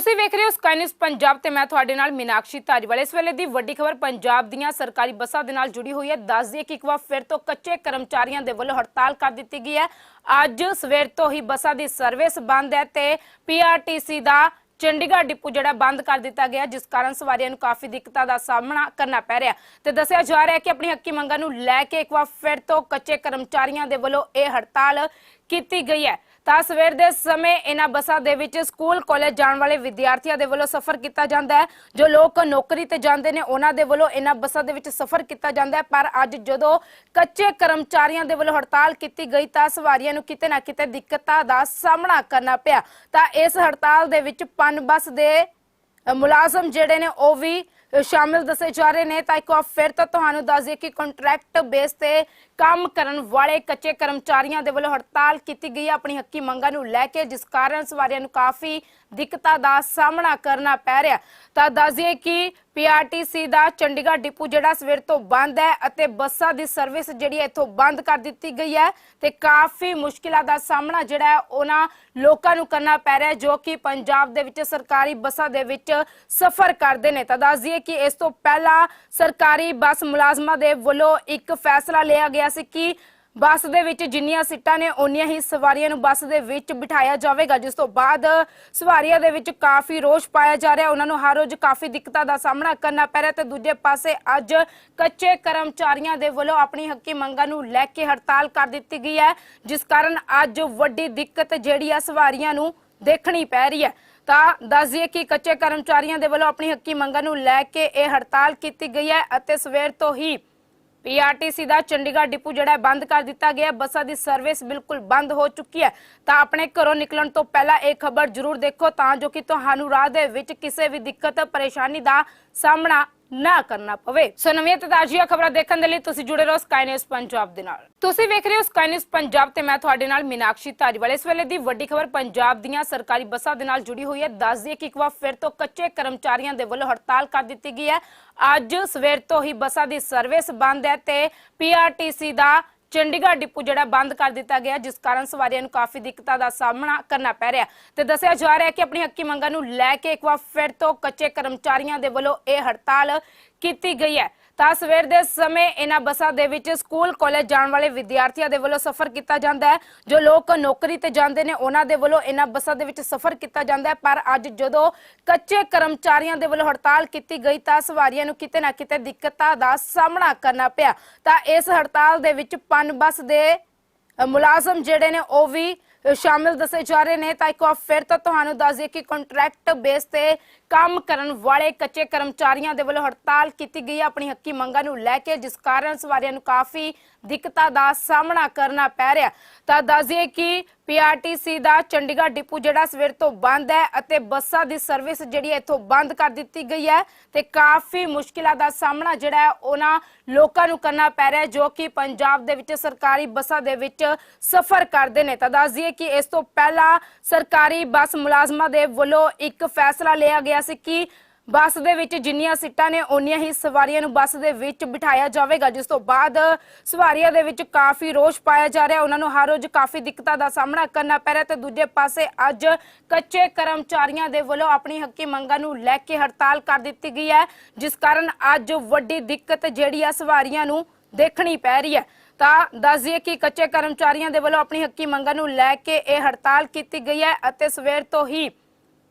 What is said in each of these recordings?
ਤੁਸੀਂ ਵੇਖ ਰਹੇ ਹੋ ਸਕਾਈ ਨਿਊਜ਼ ਪੰਜਾਬ ਤੇ ਮੈਂ ਤੁਹਾਡੇ ਨਾਲ ਮੀਨਾਕਸ਼ੀ ਧਾਰੀਵਾਲ। ਇਸ ਵੇਲੇ ਦੀ ਵੱਡੀ ਖਬਰ ਪੰਜਾਬ ਦੀਆਂ ਸਰਕਾਰੀ ਬੱਸਾਂ ਦੇ ਨਾਲ ਜੁੜੀ ਹੋਈ ਹੈ। ਦੱਸ ਦਈਏ ਕਿ ਇੱਕ ਵਾਰ ਫਿਰ ਤੋਂ ਕੱਚੇ ਕਰਮਚਾਰੀਆਂ ਦੇ ਵੱਲੋਂ ਹੜਤਾਲ ਕਰ ਦਿੱਤੀ ਗਈ ਹੈ। ਅੱਜ ਸਵੇਰ ਤੋਂ ਹੀ ਬੱਸਾਂ ਦੀ ਸਰਵਿਸ ਬੰਦ ਹੈ ਤੇ ਪੀਆਰਟੀਸੀ ਦਾ ਚੰਡੀਗੜ੍ਹ ਡਿਪੂ ਜਿਹੜਾ ਬੰਦ ਕਰ ਦਿੱਤਾ ਗਿਆ, ਜਿਸ ਕਾਰਨ ਸਵਾਰੀਆਂ ਨੂੰ ਕਾਫੀ ਦਿੱਕਤਾਂ ਦਾ ਸਾਹਮਣਾ ਕਰਨਾ ਪੈ ਰਿਹਾ। ਤੇ ਦੱਸਿਆ ਜਾ ਰਿਹਾ ਹੈ ਕਿ ਆਪਣੀ ਹੱਕੀ ਮੰਗਾਂ ਨੂੰ ਲੈ ਕੇ ਇੱਕ ਵਾਰ ਫਿਰ ਤੋਂ ਕੱਚੇ ਕਰਮਚਾਰੀਆਂ ਦੇ ਵੱਲੋਂ ਇਹ ਹੜਤਾਲ ਕੀਤੀ ਗਈ ਹੈ। ਤਾਂ ਸਵੇਰ ਦੇ ਸਮੇਂ ਇਹਨਾਂ ਬੱਸਾਂ ਦੇ ਵਿੱਚ ਸਕੂਲ, ਕਾਲਜ ਜਾਣ ਵਾਲੇ ਵਿਦਿਆਰਥੀਆਂ ਦੇ ਵੱਲੋਂ ਸਫ਼ਰ ਕੀਤਾ ਜਾਂਦਾ ਹੈ। ਜੋ ਲੋਕ ਨੌਕਰੀ ਤੇ ਜਾਂਦੇ ਨੇ, ਉਹਨਾਂ ਦੇ ਵੱਲੋਂ ਇਹਨਾਂ ਬੱਸਾਂ ਦੇ ਵਿੱਚ ਸਫ਼ਰ ਕੀਤਾ ਜਾਂਦਾ ਹੈ। ਪਰ ਅੱਜ ਜਦੋਂ ਕੱਚੇ ਕਰਮਚਾਰੀਆਂ ਦੇ ਵੱਲੋਂ ਹੜਤਾਲ ਕੀਤੀ ਗਈ, ਤਾਂ ਸਵਾਰੀਆਂ ਨੂੰ ਕਿਤੇ ਨਾ ਕਿਤੇ ਦਿੱਕਤਾਂ ਦਾ ਸਾਹਮਣਾ ਕਰਨਾ ਪਿਆ। ਤਾਂ ਇਸ ਹੜਤਾਲ ਦੇ ਵਿੱਚ ਪਨ ਬੱਸ ਦੇ ਮੁਲਾਜ਼ਮ ਜਿਹੜੇ ਨੇ, ਉਹ ਵੀ ਸ਼ਾਮਿਲ ਦੱਸੇ ਜਾ ਰਹੇ ਨੇ, ਤਾਂ ਇੱਕ ਵਾਰ ਫਿਰ ਤਾਂ ਤੁਹਾਨੂੰ ਦੱਸ ਦਈਏ ਕਿ ਕੰਟਰੈਕਟ ਬੇਸ ਤੇ ਕੰਮ ਕਰਨ ਵਾਲੇ ਕੱਚੇ ਕਰਮਚਾਰੀਆਂ ਦੇ ਵੱਲੋਂ ਹੜਤਾਲ ਕੀਤੀ ਗਈ ਆਪਣੀ ਹੱਕੀ ਮੰਗਾਂ ਨੂੰ ਲੈ ਕੇ ਜਿਸ ਕਾਰਨ ਸਵਾਰੀਆਂ ਨੂੰ ਕਾਫੀ ਦਿੱਕਤਾਂ ਦਾ ਸਾਹਮਣਾ ਕਰਨਾ ਪੈ ਰਿਹਾ ਤਾਂ ਦੱਸ ਦਈਏ ਕਿ ਪੀਆਰਟੀਸੀ ਦਾ ਚੰਡੀਗੜ੍ਹ ਡਿਪੂ ਜਿਹੜਾ ਸਵੇਰ ਤੋਂ ਬੰਦ ਹੈ ਅਤੇ ਬੱਸਾਂ ਦੀ ਸਰਵਿਸ ਜਿਹੜੀ ਹੈ ਇੱਥੋਂ ਬੰਦ ਕਰ ਦਿੱਤੀ ਗਈ ਹੈ ਤੇ ਕਾਫੀ ਮੁਸ਼ਕਿਲਾਂ ਦਾ ਸਾਹਮਣਾ ਜਿਹੜਾ ਹੈ ਉਹਨਾਂ ਲੋਕਾਂ ਨੂੰ ਕਰਨਾ ਪੈ ਰਿਹਾ ਜੋ ਕਿ ਪੰਜਾਬ ਦੇ ਵਿੱਚ ਸਰਕਾਰੀ ਬੱਸਾਂ ਦੇ ਵਿੱਚ ਸਫ਼ਰ ਕਰਦੇ ਨੇ। ਤਾਂ ਦੱਸ ਦਈਏ ਕਿ ਇਸ ਤੋਂ ਪਹਿਲਾਂ ਸਰਕਾਰੀ ਬੱਸ ਮੁਲਾਜ਼ਮਾਂ ਦੇ ਵੱਲੋਂ ਇੱਕ ਫੈਸਲਾ ਲਿਆ ਗਿਆ ਸੀ ਕਿ ਬੱਸ ਦੇ ਵਿੱਚ ਜਿੰਨੀਆਂ ਸੀਟਾਂ ਨੇ, ਓਨੀਆਂ ਹੀ ਸਵਾਰੀਆਂ ਨੂੰ ਬੱਸ ਦੇ ਵਿੱਚ ਬਿਠਾਇਆ ਜਾਵੇਗਾ, ਜਿਸ ਤੋਂ ਬਾਅਦ ਸਵਾਰੀਆਂ ਦੇ ਵਿੱਚ ਕਾਫੀ ਰੋਸ਼ ਪਾਇਆ ਜਾ ਰਿਹਾ। ਉਹਨਾਂ ਨੂੰ ਹਰ ਰੋਜ਼ ਕਾਫੀ ਦਿੱਕਤਾਂ ਦਾ ਸਾਹਮਣਾ ਕਰਨਾ ਪੈ ਰਿਹਾ ਤੇ ਦੂਜੇ ਪਾਸੇ ਅੱਜ ਕੱਚੇ ਕਰਮਚਾਰੀਆਂ ਦੇ ਵੱਲੋਂ ਆਪਣੀ ਹੱਕੀ ਮੰਗਾਂ ਨੂੰ ਲੈ ਕੇ ਹੜਤਾਲ ਕਰ ਦਿੱਤੀ ਗਈ ਹੈ, ਜਿਸ ਕਾਰਨ ਅੱਜ ਵੱਡੀ ਦਿੱਕਤ ਜਿਹੜੀ ਆ ਸਵਾਰੀਆਂ ਨੂੰ ਦੇਖਣੀ ਪੈ ਰਹੀ ਹੈ। ਤਾਂ ਦੱਸ ਦਈਏ ਕਿ ਕੱਚੇ ਕਰਮਚਾਰੀਆਂ ਦੇ ਵੱਲੋਂ ਆਪਣੀ ਹੱਕੀ ਮੰਗਾਂ ਨੂੰ ਲੈ ਕੇ ਇਹ ਹੜਤਾਲ ਕੀਤੀ ਗਈ ਹੈ ਅਤੇ ਸਵੇਰ ਤੋਂ ਹੀ ਪੀਆਰਟੀਸੀ ਦਾ ਚੰਡੀਗੜ੍ਹ ਡਿਪੂ ਜਿਹੜਾ ਹੈ ਬੰਦ ਕਰ ਦਿੱਤਾ ਗਿਆ ਬੱਸਾਂ ਦੀ ਸਰਵਿਸ ਬਿਲਕੁਲ ਬੰਦ ਹੋ ਚੁੱਕੀ ਹੈ। ਤਾਂ ਆਪਣੇ ਘਰੋਂ ਨਿਕਲਣ ਤੋਂ ਪਹਿਲਾਂ ਇਹ ਖਬਰ ਜ਼ਰੂਰ ਦੇਖੋ ਤਾਂ ਜੋ ਕਿ ਤੁਹਾਨੂੰ ਰਾਹ ਦੇ ਵਿੱਚ ਕਿਸੇ ਵੀ ਦਿੱਕਤ, ਪਰੇਸ਼ਾਨੀ ਦਾ ਸਾਹਮਣਾ ਨਾ ਕਰਨਾ ਪਵੇ। ਸੋ ਨਵੀਆਂ ਤੇ ਤਾਜ਼ੀਆਂ ਖਬਰਾਂ ਦੇਖਣ ਦੇ ਲਈ ਤੁਸੀਂ ਜੁੜੇ ਰਹੋ ਸਕਾਈ ਨਿਊਜ਼ ਪੰਜਾਬ ਦੇ ਨਾਲ। ਤੁਸੀਂ ਵੇਖ ਰਹੇ ਹੋ ਸਕਾਈ ਨਿਊਜ਼ ਪੰਜਾਬ ਤੇ ਮੈਂ ਤੁਹਾਡੇ ਨਾਲ ਮੀਨਾਕਸ਼ੀ ਧਾਰੀਵਾਲ। ਇਸ ਵੇਲੇ ਦੀ ਵੱਡੀ ਖਬਰ ਪੰਜਾਬ ਦੀਆਂ ਸਰਕਾਰੀ ਬੱਸਾਂ ਦੇ ਨਾਲ ਜੁੜੀ ਹੋਈ ਹੈ। ਦੱਸ ਦਈਏ ਕਿ ਇੱਕ ਵਾਰ ਫਿਰ ਤੋਂ ਕੱਚੇ ਕਰਮਚਾਰੀਆਂ ਦੇ ਵੱਲੋਂ ਹੜਤਾਲ ਕਰ ਦਿੱਤੀ ਗਈ ਹੈ। ਅੱਜ ਸਵੇਰ ਤੋਂ ਹੀ ਬੱਸਾਂ ਦੀ ਸਰਵਿਸ ਬੰਦ ਹੈ ਤੇ ਪੀਆਰਟੀਸੀ ਦਾ ਚੰਡੀਗੜ੍ਹ ਡਿਪੂ ਜਿਹੜਾ ਬੰਦ ਕਰ ਦਿੱਤਾ ਗਿਆ, ਜਿਸ ਕਾਰਨ ਸਵਾਰੀਆਂ ਨੂੰ ਕਾਫੀ ਦਿੱਕਤਾਂ ਦਾ ਸਾਹਮਣਾ ਕਰਨਾ ਪੈ ਰਿਹਾ। ਤੇ ਦੱਸਿਆ ਜਾ ਰਿਹਾ ਹੈ ਕਿ ਆਪਣੀ ਹੱਕੀ ਮੰਗਾਂ ਨੂੰ ਲੈ ਕੇ ਇੱਕ ਵਾਰ ਫਿਰ ਤੋਂ ਕੱਚੇ ਕਰਮਚਾਰੀਆਂ ਦੇ ਵੱਲੋਂ ਇਹ ਹੜਤਾਲ ਕੀਤੀ ਗਈ ਹੈ। ਤਾਂ ਸਵੇਰ ਦੇ ਸਮੇਂ ਇਹਨਾਂ ਬੱਸਾਂ ਦੇ ਵਿੱਚ ਸਕੂਲ, ਕਾਲਜ ਜਾਣ ਵਾਲੇ ਵਿਦਿਆਰਥੀਆਂ ਦੇ ਵੱਲੋਂ ਸਫ਼ਰ ਕੀਤਾ ਜਾਂਦਾ ਹੈ। ਜੋ ਲੋਕ ਨੌਕਰੀ ਤੇ ਜਾਂਦੇ ਨੇ, ਉਹਨਾਂ ਦੇ ਵੱਲੋਂ ਇਹਨਾਂ ਬੱਸਾਂ ਦੇ ਵਿੱਚ ਸਫ਼ਰ ਕੀਤਾ ਜਾਂਦਾ ਹੈ। ਪਰ ਅੱਜ ਜਦੋਂ ਕੱਚੇ ਕਰਮਚਾਰੀਆਂ ਦੇ ਵੱਲੋਂ ਹੜਤਾਲ ਕੀਤੀ ਗਈ, ਤਾਂ ਸਵਾਰੀਆਂ ਨੂੰ ਕਿਤੇ ਨਾ ਕਿਤੇ ਦਿੱਕਤਾਂ ਦਾ ਸਾਹਮਣਾ ਕਰਨਾ ਪਿਆ। ਤਾਂ ਇਸ ਹੜਤਾਲ ਦੇ ਵਿੱਚ ਪਨ ਬੱਸ ਦੇ ਮੁਲਾਜ਼ਮ ਜਿਹੜੇ ਨੇ, ਉਹ ਵੀ ਸ਼ਾਮਿਲ ਦੱਸੇ ਜਾ ਰਹੇ ਨੇ। ਤਾਂ ਇੱਕ ਵਾਰ ਫਿਰ ਤੋਂ ਤੁਹਾਨੂੰ ਦੱਸ ਦਈਏ ਕਿ ਕੰਟਰੈਕਟ ਬੇਸ ਤੇ ਕੰਮ ਕਰਨ ਵਾਲੇ ਕੱਚੇ ਕਰਮਚਾਰੀਆਂ ਦੇ ਵੱਲੋਂ ਹੜਤਾਲ ਕੀਤੀ ਗਈ ਹੈ। ਆਪਣੀ ਹੱਕੀ ਮੰਗਾਂ ਨੂੰ ਲੈ ਕੇ ਜਿਸ ਕਾਰਨ ਸਵਾਰੀਆਂ ਨੂੰ ਕਾਫੀ ਦਿੱਕਤਾਂ ਦਾ ਸਾਹਮਣਾ ਕਰਨਾ ਪੈ ਰਿਹਾ ਤਾਂ ਦੱਸ ਦਈਏ ਕਿ ਪੀਆਰਟੀਸੀ ਦਾ ਚੰਡੀਗੜ੍ਹ ਡਿਪੂ ਜਿਹੜਾ ਸਵੇਰ ਤੋਂ ਬੰਦ ਹੈ ਅਤੇ ਬੱਸਾਂ ਦੀ ਸਰਵਿਸ ਜਿਹੜੀ ਹੈ ਇੱਥੋਂ ਬੰਦ ਕਰ ਦਿੱਤੀ ਗਈ ਹੈ ਤੇ ਕਾਫੀ ਮੁਸ਼ਕਿਲਾਂ ਦਾ ਸਾਹਮਣਾ ਜਿਹੜਾ ਹੈ ਉਹਨਾਂ ਲੋਕਾਂ ਨੂੰ ਕਰਨਾ ਪੈ ਰਿਹਾ ਜੋ ਕਿ ਪੰਜਾਬ ਦੇ ਵਿੱਚ ਸਰਕਾਰੀ ਬੱਸਾਂ ਦੇ ਵਿੱਚ ਸਫ਼ਰ ਕਰਦੇ ਨੇ। ਤਾਂ ਦੱਸ ਕਿ ਇਸ ਤੋਂ ਪਹਿਲਾਂ ਸਰਕਾਰੀ ਬੱਸ ਮੁਲਾਜ਼ਮਾਂ ਦੇ ਵੱਲੋਂ ਇੱਕ ਫੈਸਲਾ ਲਿਆ ਗਿਆ ਸੀ ਕਿ ਬੱਸ ਦੇ ਵਿੱਚ ਜਿੰਨੀਆਂ ਸੀਟਾਂ ਨੇ, ਓਨੀਆਂ ਹੀ ਸਵਾਰੀਆਂ ਨੂੰ ਬੱਸ ਦੇ ਵਿੱਚ ਬਿਠਾਇਆ ਜਾਵੇਗਾ, ਜਿਸ ਤੋਂ ਬਾਅਦ ਸਵਾਰੀਆਂ ਦੇ ਵਿੱਚ ਕਾਫੀ ਰੋਸ਼ ਪਾਇਆ ਜਾ ਰਿਹਾ। ਉਹਨਾਂ ਨੂੰ ਹਰ ਰੋਜ਼ ਕਾਫੀ ਦਿੱਕਤਾਂ ਦਾ ਸਾਹਮਣਾ ਕਰਨਾ ਪੈ ਰਿਹਾ ਤੇ ਦੂਜੇ ਪਾਸੇ ਅੱਜ ਕੱਚੇ ਕਰਮਚਾਰੀਆਂ ਦੇ ਵੱਲੋਂ ਆਪਣੀ ਹੱਕੀ ਮੰਗਾਂ ਨੂੰ ਲੈ ਕੇ ਹੜਤਾਲ ਕਰ ਦਿੱਤੀ ਗਈ ਹੈ, ਜਿਸ ਕਾਰਨ ਅੱਜ ਵੱਡੀ ਦਿੱਕਤ ਜਿਹੜੀ ਆ ਸਵਾਰੀਆਂ ਨੂੰ ਦੇਖਣੀ ਪੈ ਰਹੀ ਹੈ। ਤਾਂ ਦੱਸ ਦਈਏ ਕਿ ਕੱਚੇ ਕਰਮਚਾਰੀਆਂ ਦੇ ਵੱਲੋਂ ਆਪਣੀ ਹੱਕੀ ਮੰਗਾਂ ਨੂੰ ਲੈ ਕੇ ਇਹ ਹੜਤਾਲ ਕੀਤੀ ਗਈ ਹੈ ਅਤੇ ਸਵੇਰ ਤੋਂ ਹੀ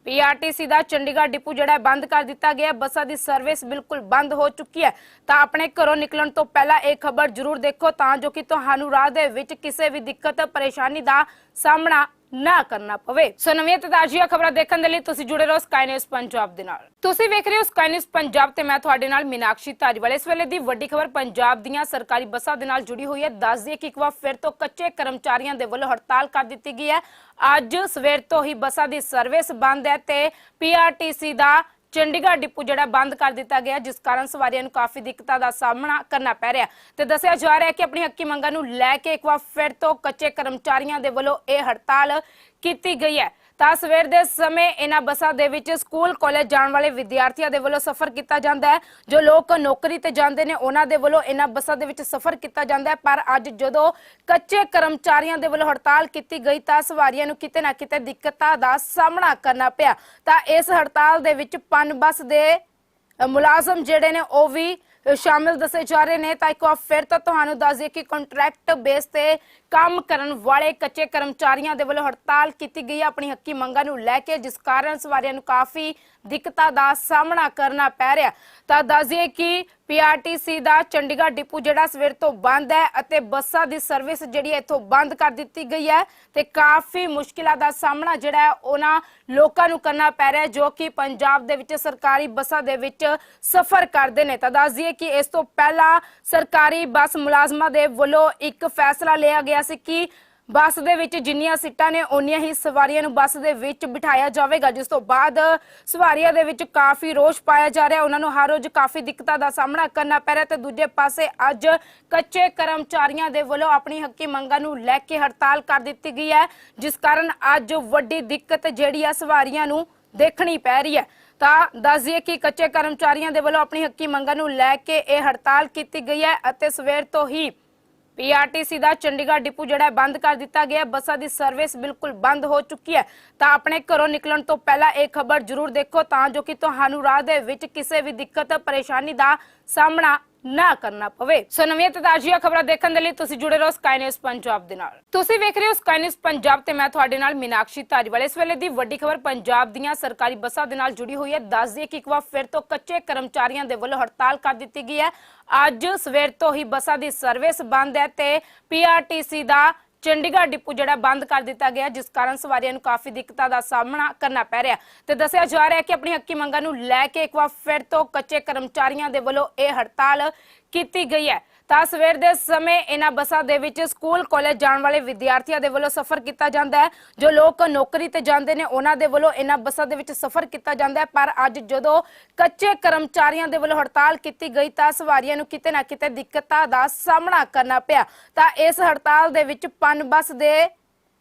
ਪੀਆਰਟੀਸੀ ਦਾ ਚੰਡੀਗੜ੍ਹ ਡਿਪੂ ਜਿਹੜਾ ਹੈ ਬੰਦ ਕਰ ਦਿੱਤਾ ਗਿਆ ਬੱਸਾਂ ਦੀ ਸਰਵਿਸ ਬਿਲਕੁਲ ਬੰਦ ਹੋ ਚੁੱਕੀ ਹੈ। ਤਾਂ ਆਪਣੇ ਘਰੋਂ ਨਿਕਲਣ ਤੋਂ ਪਹਿਲਾਂ ਇਹ ਖਬਰ ਜ਼ਰੂਰ ਦੇਖੋ ਤਾਂ ਜੋ ਕਿ ਤੁਹਾਨੂੰ ਰਾਹ ਦੇ ਵਿੱਚ ਕਿਸੇ ਵੀ ਦਿੱਕਤ, ਪਰੇਸ਼ਾਨੀ ਦਾ ਸਾਹਮਣਾ ਨਾ ਕਰਨਾ ਪਵੇ। ਸੋ ਨਵੀਆਂ ਤੇ ਤਾਜ਼ੀਆਂ ਖਬਰਾਂ ਦੇਖਣ ਦੇ ਲਈ ਤੁਸੀਂ ਜੁੜੇ ਰਹੋ ਸਕਾਈ ਨਿਊਜ਼ ਪੰਜਾਬ ਦੇ ਨਾਲ। ਤੁਸੀਂ ਵੇਖ ਰਹੇ ਹੋ ਸਕਾਈ ਨਿਊਜ਼ ਪੰਜਾਬ ਤੇ ਮੈਂ ਤੁਹਾਡੇ ਨਾਲ ਮੀਨਾਕਸ਼ੀ ਧਾਰੀਵਾਲ। ਇਸ ਵੇਲੇ ਦੀ ਵੱਡੀ ਖਬਰ ਪੰਜਾਬ ਦੀਆਂ ਸਰਕਾਰੀ ਬੱਸਾਂ ਦੇ ਨਾਲ ਜੁੜੀ ਹੋਈ ਹੈ। ਦੱਸ ਦਈਏ ਕਿ ਇੱਕ ਵਾਰ ਫਿਰ ਤੋਂ ਕੱਚੇ ਕਰਮਚਾਰੀਆਂ ਦੇ ਵੱਲੋਂ ਹੜਤਾਲ ਕਰ ਦਿੱਤੀ ਗਈ ਹੈ। ਅੱਜ ਸਵੇਰ ਤੋਂ ਹੀ ਬੱਸਾਂ ਦੀ ਸਰਵਿਸ ਬੰਦ ਹੈ ਤੇ ਪੀਆਰਟੀਸੀ ਦਾ ਚੰਡੀਗੜ੍ਹ ਡਿਪੂ ਜਿਹੜਾ ਬੰਦ ਕਰ ਦਿੱਤਾ ਗਿਆ, ਜਿਸ ਕਾਰਨ ਸਵਾਰੀਆਂ ਨੂੰ ਕਾਫੀ ਦਿੱਕਤਾਂ ਦਾ ਸਾਹਮਣਾ ਕਰਨਾ ਪੈ ਰਿਹਾ। ਤੇ ਦੱਸਿਆ ਜਾ ਰਿਹਾ ਹੈ ਕਿ ਆਪਣੀ ਹੱਕੀ ਮੰਗਾਂ ਨੂੰ ਲੈ ਕੇ ਇੱਕ ਵਾਰ ਫਿਰ ਤੋਂ ਕੱਚੇ ਕਰਮਚਾਰੀਆਂ ਦੇ ਵੱਲੋਂ ਇਹ ਹੜਤਾਲ ਕੀਤੀ ਗਈ ਹੈ। ਤਾਂ ਸਵੇਰ ਦੇ ਸਮੇਂ ਇਹਨਾਂ ਬੱਸਾਂ ਦੇ ਵਿੱਚ ਸਕੂਲ, ਕਾਲਜ ਜਾਣ ਵਾਲੇ ਵਿਦਿਆਰਥੀਆਂ ਦੇ ਵੱਲੋਂ ਸਫ਼ਰ ਕੀਤਾ ਜਾਂਦਾ ਹੈ। ਜੋ ਲੋਕ ਨੌਕਰੀ ਤੇ ਜਾਂਦੇ ਨੇ, ਉਹਨਾਂ ਦੇ ਵੱਲੋਂ ਇਹਨਾਂ ਬੱਸਾਂ ਦੇ ਵਿੱਚ ਸਫ਼ਰ ਕੀਤਾ ਜਾਂਦਾ ਹੈ। ਪਰ ਅੱਜ ਜਦੋਂ ਕੱਚੇ ਕਰਮਚਾਰੀਆਂ ਦੇ ਵੱਲੋਂ ਹੜਤਾਲ ਕੀਤੀ ਗਈ, ਤਾਂ ਸਵਾਰੀਆਂ ਨੂੰ ਕਿਤੇ ਨਾ ਕਿਤੇ ਦਿੱਕਤਾਂ ਦਾ ਸਾਹਮਣਾ ਕਰਨਾ ਪਿਆ। ਤਾਂ ਇਸ ਹੜਤਾਲ ਦੇ ਵਿੱਚ ਪਨ ਬੱਸ ਦੇ ਮੁਲਾਜ਼ਮ ਜਿਹੜੇ ਨੇ, ਉਹ ਵੀ ਸ਼ਾਮਿਲ ਦੱਸੇ ਜਾ ਰਹੇ ਨੇ। ਤਾਂ ਇੱਕ ਵਾਰ ਫਿਰ ਤਾਂ ਤੁਹਾਨੂੰ ਦੱਸ ਦਈਏ ਕਿ ਕੰਟਰੈਕਟ ਬੇਸ ਤੇ ਕੰਮ ਕਰਨ ਵਾਲੇ ਕੱਚੇ ਕਰਮਚਾਰੀਆਂ ਦੇ ਵੱਲੋਂ ਹੜਤਾਲ ਕੀਤੀ ਗਈ ਆਪਣੀ ਹੱਕੀ ਮੰਗਾਂ ਨੂੰ ਲੈ ਕੇ, ਜਿਸ ਕਾਰਨ ਸਵਾਰੀਆਂ ਨੂੰ ਕਾਫੀ ਦਿੱਕਤਾਂ ਦਾ ਸਾਹਮਣਾ ਕਰਨਾ ਪੈ ਰਿਹਾ। ਤਾਂ ਦੱਸ ਕਿ ਪੀਆਰਟੀਸੀ ਦਾ ਚੰਡੀਗੜ੍ਹ ਡਿਪੂ ਜਿਹੜਾ ਸਵੇਰ ਤੋਂ ਬੰਦ ਹੈ ਅਤੇ ਬੱਸਾਂ ਦੀ ਸਰਵਿਸ ਜਿਹੜੀ ਇੱਥੋਂ ਬੰਦ ਕਰ ਦਿੱਤੀ ਗਈ ਹੈ ਤੇ ਕਾਫੀ ਮੁਸ਼ਕਿਲਾਂ ਦਾ ਸਾਹਮਣਾ ਜਿਹੜਾ ਹੈ ਉਹਨਾਂ ਲੋਕਾਂ ਨੂੰ ਕਰਨਾ ਪੈ ਰਿਹਾ ਜੋ ਕਿ ਪੰਜਾਬ ਦੇ ਵਿੱਚ ਸਰਕਾਰੀ ਬੱਸਾਂ ਦੇ ਵਿੱਚ ਸਫ਼ਰ ਕਰਦੇ ਨੇ। ਤਾਂ ਦੱਸ ਕਿ ਇਸ ਤੋਂ ਪਹਿਲਾਂ ਸਰਕਾਰੀ ਬੱਸ ਮੁਲਾਜ਼ਮਾਂ ਦੇ ਵੱਲੋਂ ਇੱਕ ਫੈਸਲਾ ਲਿਆ ਗਿਆ ਸੀ ਕਿ ਬੱਸ ਦੇ ਵਿੱਚ ਜਿੰਨੀਆਂ ਸੀਟਾਂ ਨੇ, ਓਨੀਆਂ ਹੀ ਸਵਾਰੀਆਂ ਨੂੰ ਬੱਸ ਦੇ ਵਿੱਚ ਬਿਠਾਇਆ ਜਾਵੇਗਾ, ਜਿਸ ਤੋਂ ਬਾਅਦ ਸਵਾਰੀਆਂ ਦੇ ਵਿੱਚ ਕਾਫੀ ਰੋਸ਼ ਪਾਇਆ ਜਾ ਰਿਹਾ। ਉਹਨਾਂ ਨੂੰ ਹਰ ਰੋਜ਼ ਕਾਫੀ ਦਿੱਕਤਾਂ ਦਾ ਸਾਹਮਣਾ ਕਰਨਾ ਪੈ ਰਿਹਾ ਤੇ ਦੂਜੇ ਪਾਸੇ ਅੱਜ ਕੱਚੇ ਕਰਮਚਾਰੀਆਂ ਦੇ ਵੱਲੋਂ ਆਪਣੀ ਹੱਕੀ ਮੰਗਾਂ ਨੂੰ ਲੈ ਕੇ ਹੜਤਾਲ ਕਰ ਦਿੱਤੀ ਗਈ ਹੈ, ਜਿਸ ਕਾਰਨ ਅੱਜ ਵੱਡੀ ਦਿੱਕਤ ਜਿਹੜੀ ਆ ਸਵਾਰੀਆਂ ਨੂੰ ਦੇਖਣੀ ਪੈ ਰਹੀ ਹੈ। ਤਾਂ ਦੱਸਦੀਏ ਕਿ ਕੱਚੇ ਕਰਮਚਾਰੀਆਂ ਦੇ ਵੱਲੋਂ ਆਪਣੀ ਹੱਕੀ ਮੰਗਾਂ ਨੂੰ ਲੈ ਕੇ ਇਹ ਹੜਤਾਲ ਕੀਤੀ ਗਈ ਹੈ ਅਤੇ ਸਵੇਰ ਤੋਂ ਹੀ ਪੀਆਰਟੀਸੀ ਦਾ ਚੰਡੀਗੜ੍ਹ ਡਿਪੂ ਜਿਹੜਾ ਹੈ ਬੰਦ ਕਰ ਦਿੱਤਾ ਗਿਆ ਬੱਸਾਂ ਦੀ ਸਰਵਿਸ ਬਿਲਕੁਲ ਬੰਦ ਹੋ ਚੁੱਕੀ ਹੈ। ਤਾਂ ਆਪਣੇ ਘਰੋਂ ਨਿਕਲਣ ਤੋਂ ਪਹਿਲਾਂ ਇਹ ਖਬਰ ਜ਼ਰੂਰ ਦੇਖੋ, ਤਾਂ ਜੋ ਕਿ ਤੁਹਾਨੂੰ ਰਾਹ ਦੇ ਵਿੱਚ ਕਿਸੇ ਵੀ ਦਿੱਕਤ, ਪਰੇਸ਼ਾਨੀ ਦਾ ਸਾਹਮਣਾ ਨਾ ਕਰਨਾ ਪਵੇ। ਸੋ ਨਵੀਆਂ ਤੇ ਤਾਜ਼ੀਆਂ ਖਬਰਾਂ ਦੇਖਣ ਦੇ ਲਈ ਤੁਸੀਂ ਜੁੜੇ ਰਹੋ ਸਕਾਈ ਨਿਊਜ਼ ਪੰਜਾਬ ਦੇ ਨਾਲ। ਤੁਸੀਂ ਵੇਖ ਰਹੇ ਹੋ ਸਕਾਈ ਨਿਊਜ਼ ਪੰਜਾਬ ਤੇ ਮੈਂ ਤੁਹਾਡੇ ਨਾਲ ਮੀਨਾਕਸ਼ੀ ਧਾਰੀਵਾਲ। ਇਸ ਵੇਲੇ ਦੀ ਵੱਡੀ ਖਬਰ ਪੰਜਾਬ ਦੀਆਂ ਸਰਕਾਰੀ ਬੱਸਾਂ ਦੇ ਨਾਲ ਜੁੜੀ ਹੋਈ ਹੈ। ਦੱਸ ਦਈਏ ਕਿ ਇੱਕ ਵਾਰ ਫਿਰ ਤੋਂ ਕੱਚੇ ਕਰਮਚਾਰੀਆਂ ਦੇ ਵੱਲੋਂ ਹੜਤਾਲ ਕਰ ਦਿੱਤੀ ਗਈ ਹੈ। ਅੱਜ ਸਵੇਰ ਤੋਂ ਹੀ ਬੱਸਾਂ ਦੀ ਸਰਵਿਸ ਬੰਦ ਹੈ ਤੇ ਪੀਆਰਟੀਸੀ ਦਾ ਚੰਡੀਗੜ੍ਹ ਡਿਪੂ ਜਿਹੜਾ ਬੰਦ ਕਰ ਦਿੱਤਾ ਗਿਆ, ਜਿਸ ਕਾਰਨ ਸਵਾਰੀਆਂ ਨੂੰ ਕਾਫੀ ਦਿੱਕਤਾਂ ਦਾ ਸਾਹਮਣਾ ਕਰਨਾ ਪੈ ਰਿਹਾ। ਤੇ ਦੱਸਿਆ ਜਾ ਰਿਹਾ ਹੈ ਕਿ ਆਪਣੀ ਹੱਕੀ ਮੰਗਾਂ ਨੂੰ ਲੈ ਕੇ ਇੱਕ ਵਾਰ ਫਿਰ ਤੋਂ ਕੱਚੇ ਕਰਮਚਾਰੀਆਂ ਦੇ ਵੱਲੋਂ ਇਹ ਹੜਤਾਲ ਕੀਤੀ ਗਈ ਹੈ। ਤਾਂ ਸਵੇਰ ਦੇ ਸਮੇਂ ਇਹਨਾਂ ਬੱਸਾਂ ਦੇ ਵਿੱਚ ਸਕੂਲ, ਕਾਲਜ ਜਾਣ ਵਾਲੇ ਵਿਦਿਆਰਥੀਆਂ ਦੇ ਵੱਲੋਂ ਸਫ਼ਰ ਕੀਤਾ ਜਾਂਦਾ ਹੈ, ਜੋ ਲੋਕ ਨੌਕਰੀ ਤੇ ਜਾਂਦੇ ਨੇ, ਉਹਨਾਂ ਦੇ ਵੱਲੋਂ ਇਹਨਾਂ ਬੱਸਾਂ ਦੇ ਵਿੱਚ ਸਫ਼ਰ ਕੀਤਾ ਜਾਂਦਾ ਹੈ, ਪਰ ਅੱਜ ਜਦੋਂ ਕੱਚੇ ਕਰਮਚਾਰੀਆਂ ਦੇ ਵੱਲੋਂ ਹੜਤਾਲ ਕੀਤੀ ਗਈ, ਤਾਂ ਸਵਾਰੀਆਂ ਨੂੰ ਕਿਤੇ ਨਾ ਕਿਤੇ ਦਿੱਕਤਾਂ ਦਾ ਸਾਹਮਣਾ ਕਰਨਾ ਪਿਆ। ਤਾਂ ਇਸ ਹੜਤਾਲ ਦੇ ਵਿੱਚ ਪਨ ਬੱਸ ਦੇ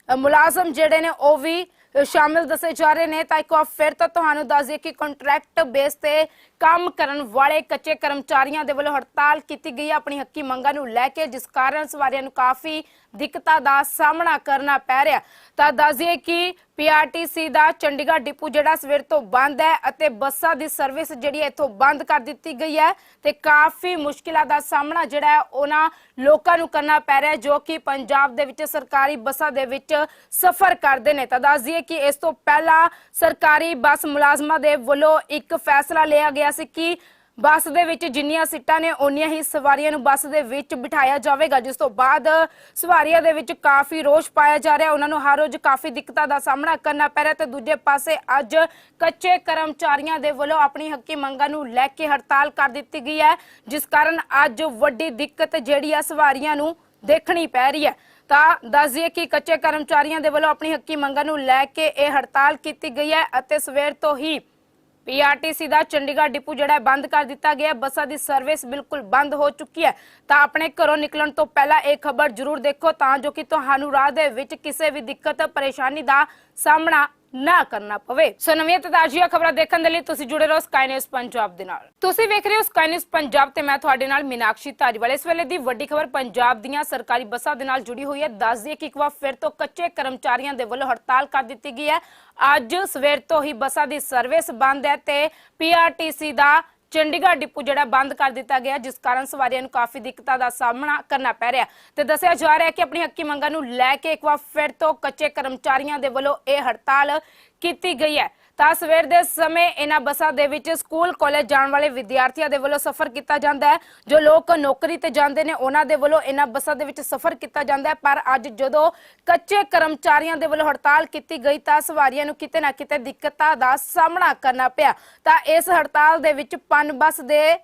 ਮੁਲਾਜ਼ਮ ਜਿਹੜੇ ਨੇ, ਉਹ ਵੀ ਸ਼ਾਮਿਲ ਦੱਸੇ ਜਾ ਰਹੇ ਨੇ। ਤਾਂ ਇੱਕ ਵਾਰ ਫਿਰ ਤਾਂ ਤੁਹਾਨੂੰ ਦੱਸ ਦਈਏ ਕਿ ਕੰਟਰੈਕਟ ਬੇਸ ਤੇ ਕੰਮ ਕਰਨ ਵਾਲੇ ਕੱਚੇ ਕਰਮਚਾਰੀਆਂ ਦੇ ਵੱਲੋਂ ਹੜਤਾਲ ਕੀਤੀ ਗਈ ਹੈ ਆਪਣੀ ਹੱਕੀ ਮੰਗਾਂ ਨੂੰ ਲੈ ਕੇ ਜਿਸ ਕਾਰਨ ਸਵਾਰੀਆਂ ਨੂੰ ਕਾਫੀ ਦਿੱਕਤਾਂ ਦਾ ਸਾਹਮਣਾ ਕਰਨਾ ਪੈ ਰਿਹਾ। ਤਾਂ ਦੱਸ ਦਈਏ ਕਿ ਪੀਆਰਟੀਸੀ ਦਾ ਚੰਡੀਗੜ੍ਹ ਡਿਪੂ ਜਿਹੜਾ ਸਵੇਰ ਤੋਂ ਬੰਦ ਹੈ ਅਤੇ ਬੱਸਾਂ ਦੀ ਸਰਵਿਸ ਜਿਹੜੀ ਹੈ ਇੱਥੋਂ ਬੰਦ ਕਰ ਦਿੱਤੀ ਗਈ ਹੈ ਤੇ ਕਾਫੀ ਮੁਸ਼ਕਿਲਾਂ ਦਾ ਸਾਹਮਣਾ ਜਿਹੜਾ ਹੈ ਉਹਨਾਂ ਲੋਕਾਂ ਨੂੰ ਕਰਨਾ ਪੈ ਰਿਹਾ ਜੋ ਕਿ ਪੰਜਾਬ ਦੇ ਵਿੱਚ ਸਰਕਾਰੀ ਬੱਸਾਂ ਦੇ ਵਿੱਚ ਸਫ਼ਰ ਕਰਦੇ ਨੇ। ਤਾਂ ਦੱਸ ਕਿ ਇਸ ਤੋਂ ਪਹਿਲਾਂ ਸਰਕਾਰੀ ਬੱਸ ਮੁਲਾਜ਼ਮਾਂ ਦੇ ਵੱਲੋਂ ਇੱਕ ਫੈਸਲਾ ਲਿਆ ਗਿਆ ਸੀ ਕਿ ਬੱਸ ਦੇ ਵਿੱਚ ਜਿੰਨੀਆਂ ਸੀਟਾਂ ਨੇ, ਓਨੀਆਂ ਹੀ ਸਵਾਰੀਆਂ ਨੂੰ ਬੱਸ ਦੇ ਵਿੱਚ ਬਿਠਾਇਆ ਜਾਵੇਗਾ, ਜਿਸ ਤੋਂ ਬਾਅਦ ਸਵਾਰੀਆਂ ਦੇ ਵਿੱਚ ਕਾਫੀ ਰੋਸ਼ ਪਾਇਆ ਜਾ ਰਿਹਾ। ਉਹਨਾਂ ਨੂੰ ਹਰ ਰੋਜ਼ ਕਾਫੀ ਦਿੱਕਤਾਂ ਦਾ ਸਾਹਮਣਾ ਕਰਨਾ ਪੈ ਰਿਹਾ ਤੇ ਦੂਜੇ ਪਾਸੇ ਅੱਜ ਕੱਚੇ ਕਰਮਚਾਰੀਆਂ ਦੇ ਵੱਲੋਂ ਆਪਣੀ ਹੱਕੀ ਮੰਗਾਂ ਨੂੰ ਲੈ ਕੇ ਹੜਤਾਲ ਕਰ ਦਿੱਤੀ ਗਈ ਹੈ, ਜਿਸ ਕਾਰਨ ਅੱਜ ਵੱਡੀ ਦਿੱਕਤ ਜਿਹੜੀ ਆ ਸਵਾਰੀਆਂ ਨੂੰ ਦੇਖਣੀ ਪੈ ਰਹੀ ਹੈ। ਤਾਂ ਦੱਸ ਦਈਏ ਕਿ ਕੱਚੇ ਕਰਮਚਾਰੀਆਂ ਦੇ ਵੱਲੋਂ ਆਪਣੀ ਹੱਕੀ ਮੰਗਾਂ ਨੂੰ ਲੈ ਕੇ ਇਹ ਹੜਤਾਲ ਕੀਤੀ ਗਈ ਹੈ ਅਤੇ ਸਵੇਰ ਤੋਂ ਹੀ ਪੀਆਰਟੀਸੀ ਦਾ ਚੰਡੀਗੜ੍ਹ ਡਿਪੂ ਜਿਹੜਾ ਬੰਦ ਕਰ ਦਿੱਤਾ ਗਿਆ ਬੱਸਾਂ ਦੀ ਸਰਵਿਸ ਬਿਲਕੁਲ ਬੰਦ ਹੋ ਚੁੱਕੀ ਹੈ। ਤਾਂ ਆਪਣੇ ਘਰੋਂ ਨਿਕਲਣ ਤੋਂ ਪਹਿਲਾਂ ਇਹ ਖਬਰ ਜ਼ਰੂਰ ਦੇਖੋ, ਤਾਂ ਜੋ ਕਿ ਤੁਹਾਨੂੰ ਰਾਹ ਦੇ ਵਿੱਚ ਕਿਸੇ ਵੀ ਦਿੱਕਤ, ਪਰੇਸ਼ਾਨੀ ਦਾ ਸਾਹਮਣਾ ਨਾ ਕਰਨਾ ਪਵੇ। ਸੋ ਨਵੀਆਂ ਤੇ ਤਾਜ਼ੀਆਂ ਖਬਰਾਂ ਦੇਖਣ ਦੇ ਲਈ ਤੁਸੀਂ ਜੁੜੇ ਰਹੋ ਸਕਾਈ ਨਿਊਜ਼ ਪੰਜਾਬ ਦੇ ਨਾਲ। ਤੁਸੀਂ ਵੇਖ ਰਹੇ ਹੋ ਸਕਾਈ ਨਿਊਜ਼ ਪੰਜਾਬ ਤੇ ਮੈਂ ਤੁਹਾਡੇ ਨਾਲ ਮੀਨਾਕਸ਼ੀ ਧਾਰੀਵਾਲ। ਇਸ ਵੇਲੇ ਦੀ ਵੱਡੀ ਖਬਰ ਪੰਜਾਬ ਦੀਆਂ ਸਰਕਾਰੀ ਬੱਸਾਂ ਦੇ ਨਾਲ ਜੁੜੀ ਹੋਈ ਹੈ। ਦੱਸ ਦਈਏ ਕਿ ਇੱਕ ਵਾਰ ਫਿਰ ਤੋਂ ਕੱਚੇ ਕਰਮਚਾਰੀਆਂ ਦੇ ਵੱਲੋਂ ਹੜਤਾਲ ਕਰ ਦਿੱਤੀ ਗਈ ਹੈ। ਅੱਜ ਸਵੇਰ ਤੋਂ ਹੀ ਬੱਸਾਂ ਦੀ ਸਰਵਿਸ ਬੰਦ ਹੈ ਤੇ ਪੀਆਰਟੀਸੀ ਦਾ ਚੰਡੀਗੜ੍ਹ ਡਿਪੂ ਜਿਹੜਾ ਬੰਦ ਕਰ ਦਿੱਤਾ ਗਿਆ, ਜਿਸ ਕਾਰਨ ਸਵਾਰੀਆਂ ਨੂੰ ਕਾਫੀ ਦਿੱਕਤਾਂ ਦਾ ਸਾਹਮਣਾ ਕਰਨਾ ਪੈ ਰਿਹਾ। ਤੇ ਦੱਸਿਆ ਜਾ ਰਿਹਾ ਕਿ ਆਪਣੀ ਹੱਕੀ ਮੰਗਾਂ ਨੂੰ ਲੈ ਕੇ ਇੱਕ ਵਾਰ ਫਿਰ ਤੋਂ ਕੱਚੇ ਕਰਮਚਾਰੀਆਂ ਦੇ ਵੱਲੋਂ ਇਹ ਹੜਤਾਲ ਕੀਤੀ ਗਈ ਹੈ। ਤਾਂ ਸਵੇਰ ਦੇ ਸਮੇਂ ਇਹਨਾਂ ਬੱਸਾਂ ਦੇ ਵਿੱਚ ਸਕੂਲ, ਕਾਲਜ ਜਾਣ ਵਾਲੇ ਵਿਦਿਆਰਥੀਆਂ ਦੇ ਵੱਲੋਂ ਸਫ਼ਰ ਕੀਤਾ ਜਾਂਦਾ ਹੈ। ਜੋ ਲੋਕ ਨੌਕਰੀ ਤੇ ਜਾਂਦੇ ਨੇ, ਉਹਨਾਂ ਦੇ ਵੱਲੋਂ ਇਹਨਾਂ ਬੱਸਾਂ ਦੇ ਵਿੱਚ ਸਫ਼ਰ ਕੀਤਾ ਜਾਂਦਾ ਹੈ। ਪਰ ਅੱਜ ਜਦੋਂ ਕੱਚੇ ਕਰਮਚਾਰੀਆਂ ਦੇ ਵੱਲੋਂ ਹੜਤਾਲ ਕੀਤੀ ਗਈ, ਤਾਂ ਸਵਾਰੀਆਂ ਨੂੰ ਕਿਤੇ ਨਾ ਕਿਤੇ ਦਿੱਕਤਾਂ ਦਾ ਸਾਹਮਣਾ ਕਰਨਾ ਪਿਆ। ਤਾਂ ਇਸ ਹੜਤਾਲ ਦੇ ਵਿੱਚ ਪਨ ਬੱਸ ਦੇ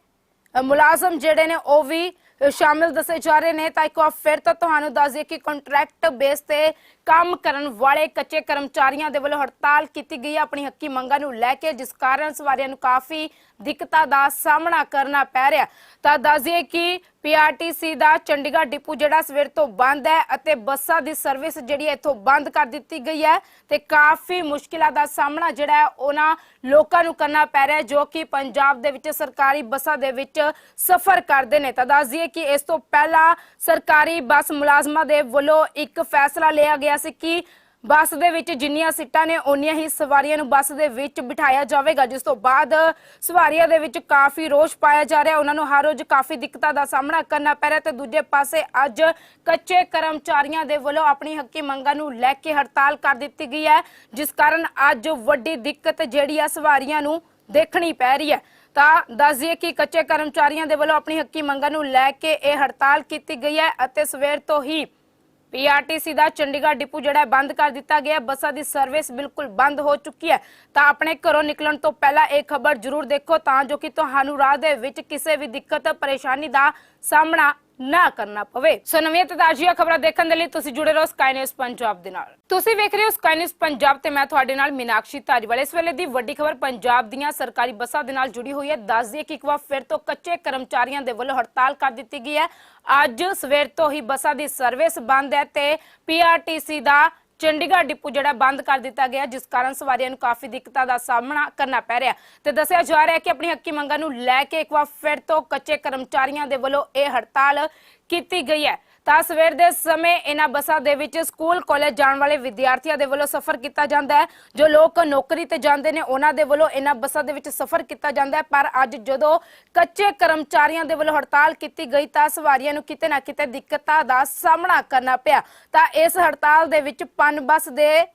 ਮੁਲਾਜ਼ਮ ਜਿਹੜੇ ਨੇ, ਉਹ ਵੀ ਸ਼ਾਮਿਲ ਦੱਸੇ ਜਾ ਰਹੇ ਨੇ। ਤਾਂ ਇੱਕ ਵਾਰ ਫਿਰ ਤਾਂ ਤੁਹਾਨੂੰ ਦੱਸ ਦਈਏ ਕਿ ਕੰਟਰੈਕਟ ਬੇਸ ਤੇ ਕੰਮ ਕਰਨ ਵਾਲੇ ਕੱਚੇ ਕਰਮਚਾਰੀਆਂ ਦੇ ਵੱਲੋਂ ਹੜਤਾਲ ਕੀਤੀ ਗਈ ਹੈ ਆਪਣੀ ਹੱਕੀ ਮੰਗਾਂ ਨੂੰ ਲੈ ਕੇ ਜਿਸ ਕਾਰਨ ਸਵਾਰੀਆਂ ਨੂੰ ਕਾਫੀ ਦਿੱਕਤਾਂ ਦਾ ਸਾਹਮਣਾ ਕਰਨਾ ਪੈ ਰਿਹਾ। ਤਾਂ ਦੱਸਦੀਏ ਕਿ ਪੀਆਰਟੀਸੀ ਦਾ ਚੰਡੀਗੜ੍ਹ ਡਿਪੂ ਜਿਹੜਾ ਸਵੇਰ ਤੋਂ ਬੰਦ ਹੈ ਅਤੇ ਬੱਸਾਂ ਦੀ ਸਰਵਿਸ ਜਿਹੜੀ ਹੈ ਇੱਥੋਂ ਬੰਦ ਕਰ ਦਿੱਤੀ ਗਈ ਹੈ ਤੇ ਕਾਫੀ ਮੁਸ਼ਕਿਲਾਂ ਦਾ ਸਾਹਮਣਾ ਜਿਹੜਾ ਹੈ ਉਹਨਾਂ ਲੋਕਾਂ ਨੂੰ ਕਰਨਾ ਪੈ ਰਿਹਾ ਜੋ ਕਿ ਪੰਜਾਬ ਦੇ ਵਿੱਚ ਸਰਕਾਰੀ ਬੱਸਾਂ ਦੇ ਵਿੱਚ ਸਫ਼ਰ ਕਰਦੇ ਨੇ। ਤਾਂ ਦੱਸ ਕਿ ਇਸ ਤੋਂ ਪਹਿਲਾਂ ਸਰਕਾਰੀ ਬੱਸ ਮੁਲਾਜ਼ਮਾਂ ਦੇ ਵੱਲੋਂ ਇੱਕ ਫੈਸਲਾ ਲਿਆ ਗਿਆ ਸੀ ਕਿ ਬੱਸ ਦੇ ਵਿੱਚ ਜਿੰਨੀਆਂ ਸੀਟਾਂ ਨੇ, ਓਨੀਆਂ ਹੀ ਸਵਾਰੀਆਂ ਨੂੰ ਬੱਸ ਦੇ ਵਿੱਚ ਬਿਠਾਇਆ ਜਾਵੇਗਾ, ਜਿਸ ਤੋਂ ਬਾਅਦ ਸਵਾਰੀਆਂ ਦੇ ਵਿੱਚ ਕਾਫੀ ਰੋਸ਼ ਪਾਇਆ ਜਾ ਰਿਹਾ। ਉਹਨਾਂ ਨੂੰ ਹਰ ਰੋਜ਼ ਕਾਫੀ ਦਿੱਕਤਾਂ ਦਾ ਸਾਹਮਣਾ ਕਰਨਾ ਪੈ ਰਿਹਾ ਤੇ ਦੂਜੇ ਪਾਸੇ ਅੱਜ ਕੱਚੇ ਕਰਮਚਾਰੀਆਂ ਦੇ ਵੱਲੋਂ ਆਪਣੀ ਹੱਕੀ ਮੰਗਾਂ ਨੂੰ ਲੈ ਕੇ ਹੜਤਾਲ ਕਰ ਦਿੱਤੀ ਗਈ ਹੈ, ਜਿਸ ਕਾਰਨ ਅੱਜ ਵੱਡੀ ਦਿੱਕਤ ਜਿਹੜੀ ਆ ਸਵਾਰੀਆਂ ਨੂੰ ਦੇਖਣੀ ਪੈ ਰਹੀ ਹੈ। ਤਾਂ ਦੱਸ ਦਈਏ ਕਿ ਕੱਚੇ ਕਰਮਚਾਰੀਆਂ ਦੇ ਵੱਲੋਂ ਆਪਣੀ ਹੱਕੀ ਮੰਗਾਂ ਨੂੰ ਲੈ ਕੇ ਇਹ ਹੜਤਾਲ ਕੀਤੀ ਗਈ ਹੈ ਅਤੇ ਸਵੇਰ ਤੋਂ ਹੀ ਪੀਆਰਟੀਸੀ ਦਾ ਚੰਡੀਗੜ੍ਹ ਡਿਪੂ ਜਿਹੜਾ ਬੰਦ ਕਰ ਦਿੱਤਾ ਗਿਆ ਬੱਸਾਂ ਦੀ ਸਰਵਿਸ ਬਿਲਕੁਲ ਬੰਦ ਹੋ ਚੁੱਕੀ ਹੈ। ਤਾਂ ਆਪਣੇ ਘਰੋਂ ਨਿਕਲਣ ਤੋਂ ਪਹਿਲਾਂ ਇਹ ਖਬਰ ਜ਼ਰੂਰ ਦੇਖੋ, ਤਾਂ ਜੋ ਕਿ ਤੁਹਾਨੂੰ ਰਾਹ ਦੇ ਵਿੱਚ ਕਿਸੇ ਵੀ ਦਿੱਕਤ, ਪਰੇਸ਼ਾਨੀ ਦਾ ਸਾਹਮਣਾ ਨਾ ਕਰਨਾ ਪਵੇ। ਸੋ ਨਵੀਆਂ ਤੇ ਤਾਜ਼ੀਆਂ ਖਬਰਾਂ ਦੇਖਣ ਦੇ ਲਈ ਤੁਸੀਂ ਜੁੜੇ ਰਹੋ ਸਕਾਈ ਨਿਊਜ਼ ਪੰਜਾਬ ਦੇ ਨਾਲ। ਤੁਸੀਂ ਵੇਖ ਰਹੇ ਹੋ ਸਕਾਈ ਨਿਊਜ਼ ਪੰਜਾਬ ਤੇ ਮੈਂ ਤੁਹਾਡੇ ਨਾਲ ਮੀਨਾਕਸ਼ੀ ਧਾਰੀਵਾਲ। ਇਸ ਵੇਲੇ ਦੀ ਵੱਡੀ ਖਬਰ ਪੰਜਾਬ ਦੀਆਂ ਸਰਕਾਰੀ ਬੱਸਾਂ ਦੇ ਨਾਲ ਜੁੜੀ ਹੋਈ ਹੈ। ਦੱਸ ਦਈਏ ਕਿ ਇੱਕ ਵਾਰ ਫਿਰ ਤੋਂ ਕੱਚੇ ਕਰਮਚਾਰੀਆਂ ਦੇ ਵੱਲੋਂ ਹੜਤਾਲ ਕਰ ਦਿੱਤੀ ਗਈ ਹੈ। ਅੱਜ ਸਵੇਰ ਤੋਂ ਹੀ ਬੱਸਾਂ ਦੀ ਸਰਵਿਸ ਬੰਦ ਹੈ ਤੇ ਪੀਆਰਟੀਸੀ ਦਾ ਚੰਡੀਗੜ੍ਹ ਡਿਪੂ ਜਿਹੜਾ ਬੰਦ ਕਰ ਦਿੱਤਾ ਗਿਆ, ਜਿਸ ਕਾਰਨ ਸਵਾਰੀਆਂ ਨੂੰ ਕਾਫੀ ਦਿੱਕਤਾਂ ਦਾ ਸਾਹਮਣਾ ਕਰਨਾ ਪੈ ਰਿਹਾ। ਤੇ ਦੱਸਿਆ ਜਾ ਰਿਹਾ ਹੈ ਕਿ ਆਪਣੀ ਹੱਕੀ ਮੰਗਾਂ ਨੂੰ ਲੈ ਕੇ ਇੱਕ ਵਾਰ ਫਿਰ ਤੋਂ ਕੱਚੇ ਕਰਮਚਾਰੀਆਂ ਦੇ ਵੱਲੋਂ ਇਹ ਹੜਤਾਲ ਕੀਤੀ ਗਈ ਹੈ। ਤਾਂ ਸਵੇਰ ਦੇ ਸਮੇਂ ਇਹਨਾਂ ਬੱਸਾਂ ਦੇ ਵਿੱਚ ਸਕੂਲ, ਕਾਲਜ ਜਾਣ ਵਾਲੇ ਵਿਦਿਆਰਥੀਆਂ ਦੇ ਵੱਲੋਂ ਸਫ਼ਰ ਕੀਤਾ ਜਾਂਦਾ ਹੈ। ਜੋ ਲੋਕ ਨੌਕਰੀ ਤੇ ਜਾਂਦੇ ਨੇ, ਉਹਨਾਂ ਦੇ ਵੱਲੋਂ ਇਹਨਾਂ ਬੱਸਾਂ ਦੇ ਵਿੱਚ ਸਫ਼ਰ ਕੀਤਾ ਜਾਂਦਾ ਹੈ। ਪਰ ਅੱਜ ਜਦੋਂ ਕੱਚੇ ਕਰਮਚਾਰੀਆਂ ਦੇ ਵੱਲੋਂ ਹੜਤਾਲ ਕੀਤੀ ਗਈ, ਤਾਂ ਸਵਾਰੀਆਂ ਨੂੰ ਕਿਤੇ ਨਾ ਕਿਤੇ ਦਿੱਕਤਾਂ ਦਾ ਸਾਹਮਣਾ ਕਰਨਾ ਪਿਆ। ਤਾਂ ਇਸ ਹੜਤਾਲ ਦੇ ਵਿੱਚ ਪਨ ਬੱਸ ਦੇ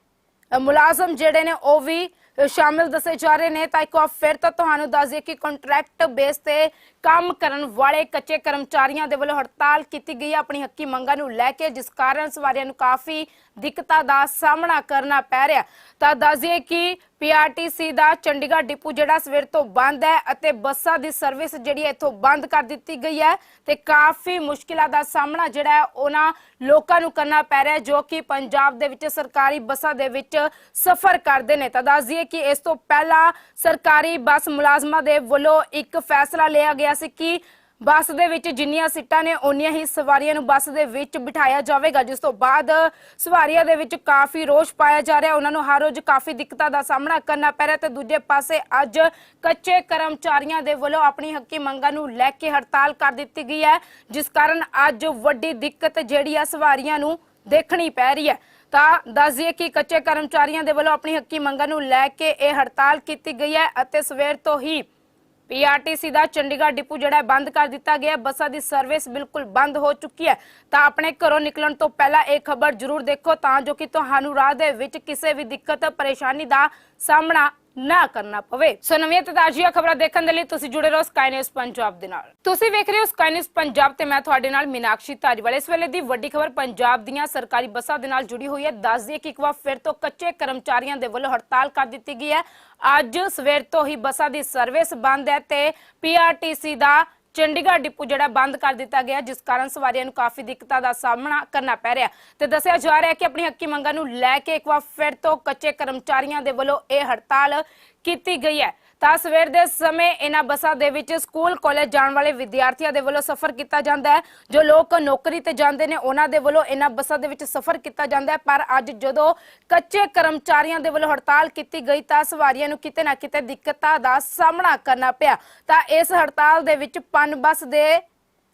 ਮੁਲਾਜ਼ਮ ਜਿਹੜੇ ਨੇ, ਉਹ ਵੀ ਸ਼ਾਮਿਲ ਦੱਸੇ ਜਾ ਰਹੇ ਨੇ। ਤਾਂ ਇੱਕ ਵਾਰ ਫਿਰ ਤਾਂ ਤੁਹਾਨੂੰ ਦੱਸ ਦਈਏ ਕਿ ਕੰਟਰੈਕਟ ਬੇਸ ਤੇ ਕੰਮ ਕਰਨ ਵਾਲੇ ਕੱਚੇ ਕਰਮਚਾਰੀਆਂ ਦੇ ਵੱਲੋਂ ਹੜਤਾਲ ਕੀਤੀ ਗਈ ਹੈ ਆਪਣੀ ਹੱਕੀ ਮੰਗਾਂ ਨੂੰ ਲੈ ਕੇ ਜਿਸ ਕਾਰਨ ਸਵਾਰੀਆਂ ਨੂੰ ਕਾਫੀ ਦਿੱਕਤਾਂ ਦਾ ਸਾਹਮਣਾ ਕਰਨਾ ਪੈ ਰਿਹਾ। ਤਾਂ ਦੱਸ ਦਈਏ ਕਿ ਪੀਆਰਟੀਸੀ ਦਾ ਚੰਡੀਗੜ੍ਹ ਡਿਪੂ ਜਿਹੜਾ ਸਵੇਰ ਤੋਂ ਬੰਦ ਹੈ ਅਤੇ ਬੱਸਾਂ ਦੀ ਸਰਵਿਸ ਜਿਹੜੀ ਹੈ ਇੱਥੋਂ ਬੰਦ ਕਰ ਦਿੱਤੀ ਗਈ ਹੈ ਤੇ ਕਾਫੀ ਮੁਸ਼ਕਿਲਾਂ ਦਾ ਸਾਹਮਣਾ ਜਿਹੜਾ ਹੈ ਉਹਨਾਂ ਲੋਕਾਂ ਨੂੰ ਕਰਨਾ ਪੈ ਰਿਹਾ ਜੋ ਕਿ ਪੰਜਾਬ ਦੇ ਵਿੱਚ ਸਰਕਾਰੀ ਬੱਸਾਂ ਦੇ ਵਿੱਚ ਸਫ਼ਰ ਕਰਦੇ ਨੇ। ਤਾਂ ਦੱਸ ਕਿ ਇਸ ਤੋਂ ਪਹਿਲਾਂ ਸਰਕਾਰੀ ਬੱਸ ਮੁਲਾਜ਼ਮਾਂ ਦੇ ਵੱਲੋਂ ਇੱਕ ਫੈਸਲਾ ਲਿਆ ਗਿਆ ਸੀ ਕਿ ਬੱਸ ਦੇ ਵਿੱਚ ਜਿੰਨੀਆਂ ਸੀਟਾਂ ਨੇ, ਓਨੀਆਂ ਹੀ ਸਵਾਰੀਆਂ ਨੂੰ ਬੱਸ ਦੇ ਵਿੱਚ ਬਿਠਾਇਆ ਜਾਵੇਗਾ, ਜਿਸ ਤੋਂ ਬਾਅਦ ਸਵਾਰੀਆਂ ਦੇ ਵਿੱਚ ਕਾਫੀ ਰੋਸ਼ ਪਾਇਆ ਜਾ ਰਿਹਾ। ਉਹਨਾਂ ਨੂੰ ਹਰ ਰੋਜ਼ ਕਾਫੀ ਦਿੱਕਤਾਂ ਦਾ ਸਾਹਮਣਾ ਕਰਨਾ ਪੈ ਰਿਹਾ ਤੇ ਦੂਜੇ ਪਾਸੇ ਅੱਜ ਕੱਚੇ ਕਰਮਚਾਰੀਆਂ ਦੇ ਵੱਲੋਂ ਆਪਣੀ ਹੱਕੀ ਮੰਗਾਂ ਨੂੰ ਲੈ ਕੇ ਹੜਤਾਲ ਕਰ ਦਿੱਤੀ ਗਈ ਹੈ, ਜਿਸ ਕਾਰਨ ਅੱਜ ਵੱਡੀ ਦਿੱਕਤ ਜਿਹੜੀ ਆ ਸਵਾਰੀਆਂ ਨੂੰ ਦੇਖਣੀ ਪੈ ਰਹੀ ਹੈ। ਤਾਂ ਦੱਸ ਕਿ ਕੱਚੇ ਕਰਮਚਾਰੀਆਂ ਦੇ ਵੱਲੋਂ ਆਪਣੀ ਹੱਕੀ ਮੰਗਾਂ ਨੂੰ ਲੈ ਕੇ ਇਹ ਹੜਤਾਲ ਕੀਤੀ ਗਈ ਹੈ ਅਤੇ ਸਵੇਰ ਤੋਂ ਹੀ ਪੀਆਰਟੀਸੀ ਦਾ ਚੰਡੀਗੜ੍ਹ ਡਿਪੂ ਜਿਹੜਾ ਹੈ ਬੰਦ ਕਰ ਦਿੱਤਾ ਗਿਆ ਬੱਸਾਂ ਦੀ ਸਰਵਿਸ ਬਿਲਕੁਲ ਬੰਦ ਹੋ ਚੁੱਕੀ ਹੈ। ਤਾਂ ਆਪਣੇ ਘਰੋਂ ਨਿਕਲਣ ਤੋਂ ਪਹਿਲਾਂ ਇਹ ਖਬਰ ਜ਼ਰੂਰ ਦੇਖੋ, ਤਾਂ ਜੋ ਕਿ ਤੁਹਾਨੂੰ ਰਾਹ ਦੇ ਵਿੱਚ ਕਿਸੇ ਵੀ ਦਿੱਕਤ, ਪਰੇਸ਼ਾਨੀ ਦਾ ਸਾਹਮਣਾ ਨਾ ਕਰਨਾ ਪਵੇ। ਸੋ ਨਵੀਆਂ ਤੇ ਤਾਜ਼ੀਆਂ ਖਬਰਾਂ ਦੇਖਣ ਦੇ ਲਈ ਤੁਸੀਂ ਜੁੜੇ ਰਹੋ ਸਕਾਈ ਨਿਊਜ਼ ਪੰਜਾਬ ਦੇ ਨਾਲ। ਤੁਸੀਂ ਵੇਖ ਰਹੇ ਹੋ ਸਕਾਈ ਨਿਊਜ਼ ਪੰਜਾਬ ਤੇ ਮੈਂ ਤੁਹਾਡੇ ਨਾਲ ਮੀਨਾਕਸ਼ੀ ਧਾਰੀਵਾਲ। ਇਸ ਵੇਲੇ ਦੀ ਵੱਡੀ ਖਬਰ ਪੰਜਾਬ ਦੀਆਂ ਸਰਕਾਰੀ ਬੱਸਾਂ ਦੇ ਨਾਲ ਜੁੜੀ ਹੋਈ ਹੈ। ਦੱਸ ਦਈਏ ਕਿ ਇੱਕ ਵਾਰ ਫਿਰ ਤੋਂ ਕੱਚੇ ਕਰਮਚਾਰੀਆਂ ਦੇ ਵੱਲੋਂ ਹੜਤਾਲ ਕਰ ਦਿੱਤੀ ਗਈ ਹੈ। ਅੱਜ ਸਵੇਰ ਤੋਂ ਹੀ ਬੱਸਾਂ ਦੀ ਸਰਵਿਸ ਬੰਦ ਹੈ ਤੇ ਪੀਆਰਟੀਸੀ ਦਾ ਚੰਡੀਗੜ੍ਹ ਡਿਪੂ ਜਿਹੜਾ ਬੰਦ ਕਰ ਦਿੱਤਾ ਗਿਆ, ਜਿਸ ਕਾਰਨ ਸਵਾਰੀਆਂ ਨੂੰ ਕਾਫੀ ਦਿੱਕਤਾਂ ਦਾ ਸਾਹਮਣਾ ਕਰਨਾ ਪੈ ਰਿਹਾ। ਤੇ ਦੱਸਿਆ ਜਾ ਰਿਹਾ ਕਿ ਆਪਣੀ ਹੱਕੀ ਮੰਗਾਂ ਨੂੰ ਲੈ ਕੇ ਇੱਕ ਵਾਰ ਫਿਰ ਤੋਂ ਕੱਚੇ ਕਰਮਚਾਰੀਆਂ ਦੇ ਵੱਲੋਂ ਇਹ ਹੜਤਾਲ ਕੀਤੀ ਗਈ ਹੈ। ਤਾਂ ਸਵੇਰ ਦੇ ਸਮੇਂ ਇਹਨਾਂ ਬੱਸਾਂ ਦੇ ਵਿੱਚ ਸਕੂਲ, ਕਾਲਜ ਜਾਣ ਵਾਲੇ ਵਿਦਿਆਰਥੀਆਂ ਦੇ ਵੱਲੋਂ ਸਫ਼ਰ ਕੀਤਾ ਜਾਂਦਾ ਹੈ, ਜੋ ਲੋਕ ਨੌਕਰੀ ਤੇ ਜਾਂਦੇ ਨੇ, ਉਹਨਾਂ ਦੇ ਵੱਲੋਂ ਇਹਨਾਂ ਬੱਸਾਂ ਦੇ ਵਿੱਚ ਸਫ਼ਰ ਕੀਤਾ ਜਾਂਦਾ ਹੈ। ਪਰ ਅੱਜ ਜਦੋਂ ਕੱਚੇ ਕਰਮਚਾਰੀਆਂ ਦੇ ਵੱਲੋਂ ਹੜਤਾਲ ਕੀਤੀ ਗਈ, ਤਾਂ ਸਵਾਰੀਆਂ ਨੂੰ ਕਿਤੇ ਨਾ ਕਿਤੇ ਦਿੱਕਤਾਂ ਦਾ ਸਾਹਮਣਾ ਕਰਨਾ ਪਿਆ। ਤਾਂ ਇਸ ਹੜਤਾਲ ਦੇ ਵਿੱਚ ਪਨ ਬੱਸ ਦੇ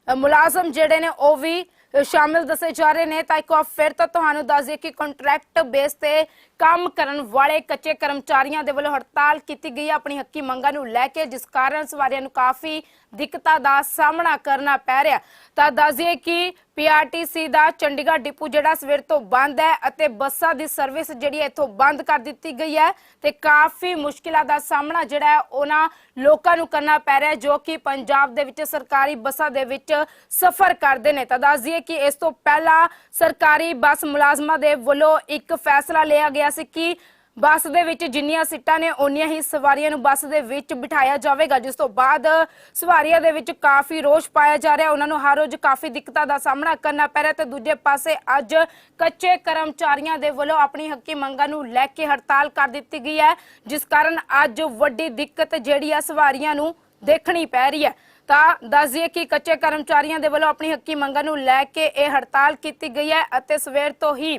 ਮੁਲਾਜ਼ਮ ਜਿਹੜੇ ਨੇ, ਉਹ ਵੀ ਸ਼ਾਮਿਲ ਦੱਸੇ ਜਾ ਰਹੇ ਨੇ। ਤਾਂ ਇੱਕ ਵਾਰ ਫਿਰ ਤਾਂ ਤੁਹਾਨੂੰ ਦੱਸ ਦਈਏ ਕਿ ਕੰਟਰੈਕਟ ਬੇਸ ਤੇ ਕੰਮ ਕਰਨ ਵਾਲੇ ਕੱਚੇ ਕਰਮਚਾਰੀਆਂ ਦੇ ਵੱਲੋਂ ਹੜਤਾਲ ਕੀਤੀ ਗਈ ਹੈ ਆਪਣੀ ਹੱਕੀ ਮੰਗਾਂ ਨੂੰ ਲੈ ਕੇ ਜਿਸ ਕਾਰਨ ਸਵਾਰੀਆਂ ਨੂੰ ਕਾਫੀ ਦਿੱਕਤਾਂ ਦਾ ਸਾਹਮਣਾ ਕਰਨਾ ਪੈ ਰਿਹਾ। ਤਾਂ ਦੱਸ ਦਈਏ ਕਿ ਪੀਆਰਟੀਸੀ ਦਾ ਚੰਡੀਗੜ੍ਹ ਡਿਪੂ ਜਿਹੜਾ ਸਵੇਰ ਤੋਂ ਬੰਦ ਹੈ ਅਤੇ ਬੱਸਾਂ ਦੀ ਸਰਵਿਸ ਜਿਹੜੀ ਹੈ ਇੱਥੋਂ ਬੰਦ ਕਰ ਦਿੱਤੀ ਗਈ ਹੈ ਤੇ ਕਾਫੀ ਮੁਸ਼ਕਿਲਾਂ ਦਾ ਸਾਹਮਣਾ ਜਿਹੜਾ ਹੈ ਉਹਨਾਂ ਲੋਕਾਂ ਨੂੰ ਕਰਨਾ ਪੈ ਰਿਹਾ ਜੋ ਕਿ ਪੰਜਾਬ ਦੇ ਵਿੱਚ ਸਰਕਾਰੀ ਬੱਸਾਂ ਦੇ ਵਿੱਚ ਸਫ਼ਰ ਕਰਦੇ ਨੇ। ਤਾਂ ਦੱਸ ਦਈਏ ਕਿ ਇਸ ਤੋਂ ਪਹਿਲਾਂ ਸਰਕਾਰੀ ਬੱਸ ਮੁਲਾਜ਼ਮਾਂ ਦੇ ਵੱਲੋਂ ਇੱਕ ਫੈਸਲਾ ਲਿਆ ਗਿਆ ਸੀ ਕਿ ਬੱਸ ਦੇ ਵਿੱਚ ਜਿੰਨੀਆਂ ਸੀਟਾਂ ਨੇ, ਓਨੀਆਂ ਹੀ ਸਵਾਰੀਆਂ ਨੂੰ ਬੱਸ ਦੇ ਵਿੱਚ ਬਿਠਾਇਆ ਜਾਵੇਗਾ, ਜਿਸ ਤੋਂ ਬਾਅਦ ਸਵਾਰੀਆਂ ਦੇ ਵਿੱਚ ਕਾਫੀ ਰੋਸ਼ ਪਾਇਆ ਜਾ ਰਿਹਾ। ਉਹਨਾਂ ਨੂੰ ਹਰ ਰੋਜ਼ ਕਾਫੀ ਦਿੱਕਤਾਂ ਦਾ ਸਾਹਮਣਾ ਕਰਨਾ ਪੈ ਰਿਹਾ ਤੇ ਦੂਜੇ ਪਾਸੇ ਅੱਜ ਕੱਚੇ ਕਰਮਚਾਰੀਆਂ ਦੇ ਵੱਲੋਂ ਆਪਣੀ ਹੱਕੀ ਮੰਗਾਂ ਨੂੰ ਲੈ ਕੇ ਹੜਤਾਲ ਕਰ ਦਿੱਤੀ ਗਈ ਹੈ, ਜਿਸ ਕਾਰਨ ਅੱਜ ਵੱਡੀ ਦਿੱਕਤ ਜਿਹੜੀ ਆ ਸਵਾਰੀਆਂ ਨੂੰ ਦੇਖਣੀ ਪੈ ਰਹੀ ਹੈ। ਤਾਂ ਦੱਸ ਕਿ ਕੱਚੇ ਕਰਮਚਾਰੀਆਂ ਦੇ ਵੱਲੋਂ ਆਪਣੀ ਹੱਕੀ ਮੰਗਾਂ ਨੂੰ ਲੈ ਕੇ ਇਹ ਹੜਤਾਲ ਕੀਤੀ ਗਈ ਹੈ ਅਤੇ ਸਵੇਰ ਤੋਂ ਹੀ